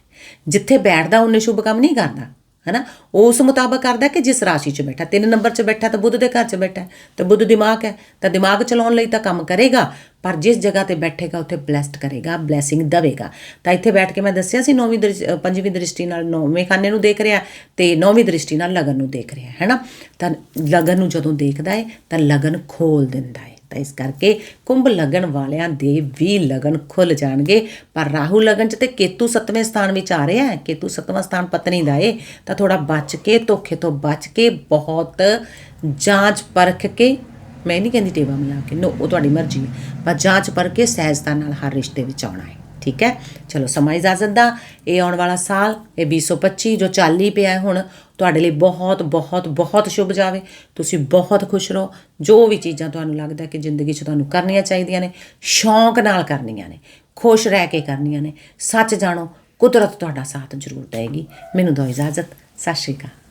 ਜਿੱਥੇ ਬੈਠਦਾ, ਉਹਨੇ ਸ਼ੁਭ ਕੰਮ ਨਹੀਂ ਕਰਦਾ, ਹੈਨਾ? ਉਸ ਮੁਤਾਬਕ ਕਰਦਾ ਕਿ ਜਿਸ ਰਾਸ਼ੀ 'ਚ ਬੈਠਾ, ਤਿੰਨ ਨੰਬਰ 'ਚ ਬੈਠਾ ਤਾਂ ਬੁੱਧ ਦੇ ਘਰ 'ਚ ਬੈਠਾ, ਤਾਂ ਬੁੱਧ ਦਿਮਾਗ ਹੈ, ਤਾਂ ਦਿਮਾਗ ਚਲਾਉਣ ਲਈ ਤਾਂ ਕੰਮ ਕਰੇਗਾ, ਪਰ ਜਿਸ ਜਗ੍ਹਾ ਤੇ ਬੈਠੇਗਾ, ਉੱਥੇ ਬਲੈਸਡ ਕਰੇਗਾ ਬਲੇਸਿੰਗ ਦਵੇਗਾ। ਤਾਂ ਇੱਥੇ ਬੈਠ ਕੇ ਮੈਂ ਦੱਸਿਆ ਸੀ ਨੌਵੀਂ ਦ੍ਰਿਸ਼- ਪੰਜਵੀਂ ਦ੍ਰਿਸ਼ਟੀ ਨਾਲ, ਨੌਵੇਂ ਖਾਨੇ ਨੂੰ ਦੇਖ ਰਿਹਾ ਤੇ ਨੌਵੀਂ ਦ੍ਰਿਸ਼ਟੀ ਨਾਲ ਲਗਨ ਨੂੰ ਦੇਖ ਰਿਹਾ, ਹੈ ਨਾ? ਤਾਂ ਲਗਨ ਨੂੰ ਜਦੋਂ ਦੇਖਦਾ ਹੈ ਤਾਂ ਲਗਨ ਖੋਲ ਦਿੰਦਾ ਹੈ ਤਾਂ ਇਸ ਕਰਕੇ ਕੁੰਭ ਲਗਨ ਵਾਲਿਆਂ ਦੇ ਵੀ ਲਗਨ ਖੁੱਲ ਜਾਣਗੇ। ਪਰ ਰਾਹੂ ਲਗਨ ਚ ਤੇ ਕੇਤੂ ਸੱਤਵੇਂ ਸਥਾਨ ਵਿੱਚ ਆ ਰਿਹਾ ਹੈ। ਕੇਤੂ ਸੱਤਵਾਂ ਸਥਾਨ ਪਤਨੀ ਦਾ ਏ। ਤਾਂ ਥੋੜਾ ਬਚ ਕੇ, ਧੋਖੇ ਤੋਂ ਬਚ ਕੇ ਬਹੁਤ ਜਾਂਚ ਪਰਖ ਕੇ, ਮੈਂ ਨਹੀਂ ਕਹਿੰਦੀ ਟੇਵਾ ਮਿਲਾ ਕੇ, ਨੋ, ਉਹ ਤੁਹਾਡੀ ਮਰਜ਼ੀ ਹੈ। ਪਰ ਜਾਂਚ ਪਰਖ ਕੇ ਸਹਿਜਤਾ ਨਾਲ ਹਰ ਰਿਸ਼ਤੇ ਵਿੱਚ ਆਉਣਾ ਹੈ। ਠੀਕ ਹੈ? ਚਲੋ, ਸਮਾਂ ਇਜਾਜ਼ਤ ਦਾ। ਇਹ ਆਉਣ ਵਾਲਾ ਸਾਲ, ਇਹ 2025 ਜੋ ਚੱਲ ਹੀ ਪਿਆ ਹੁਣ ਤੁਹਾਡੇ ਲਈ ਬਹੁਤ ਬਹੁਤ ਬਹੁਤ ਸ਼ੁਭ ਜਾਵੇ। ਤੁਸੀਂ ਬਹੁਤ ਖੁਸ਼ ਰਹੋ। ਜੋ ਵੀ ਚੀਜ਼ਾਂ ਤੁਹਾਨੂੰ ਲੱਗਦਾ ਕਿ ਜ਼ਿੰਦਗੀ 'ਚ ਤੁਹਾਨੂੰ ਕਰਨੀਆਂ ਚਾਹੀਦੀਆਂ ਨੇ, ਸ਼ੌਂਕ ਨਾਲ ਕਰਨੀਆਂ ਨੇ, ਖੁਸ਼ ਰਹਿ ਕੇ ਕਰਨੀਆਂ ਨੇ, ਸੱਚ ਜਾਣੋ, ਕੁਦਰਤ ਤੁਹਾਡਾ ਸਾਥ ਜ਼ਰੂਰ ਦੇਗੀ ਮੈਨੂੰ ਦਿਓ ਇਜਾਜ਼ਤ। ਸਤਿ ਸ਼੍ਰੀ ਅਕਾਲ।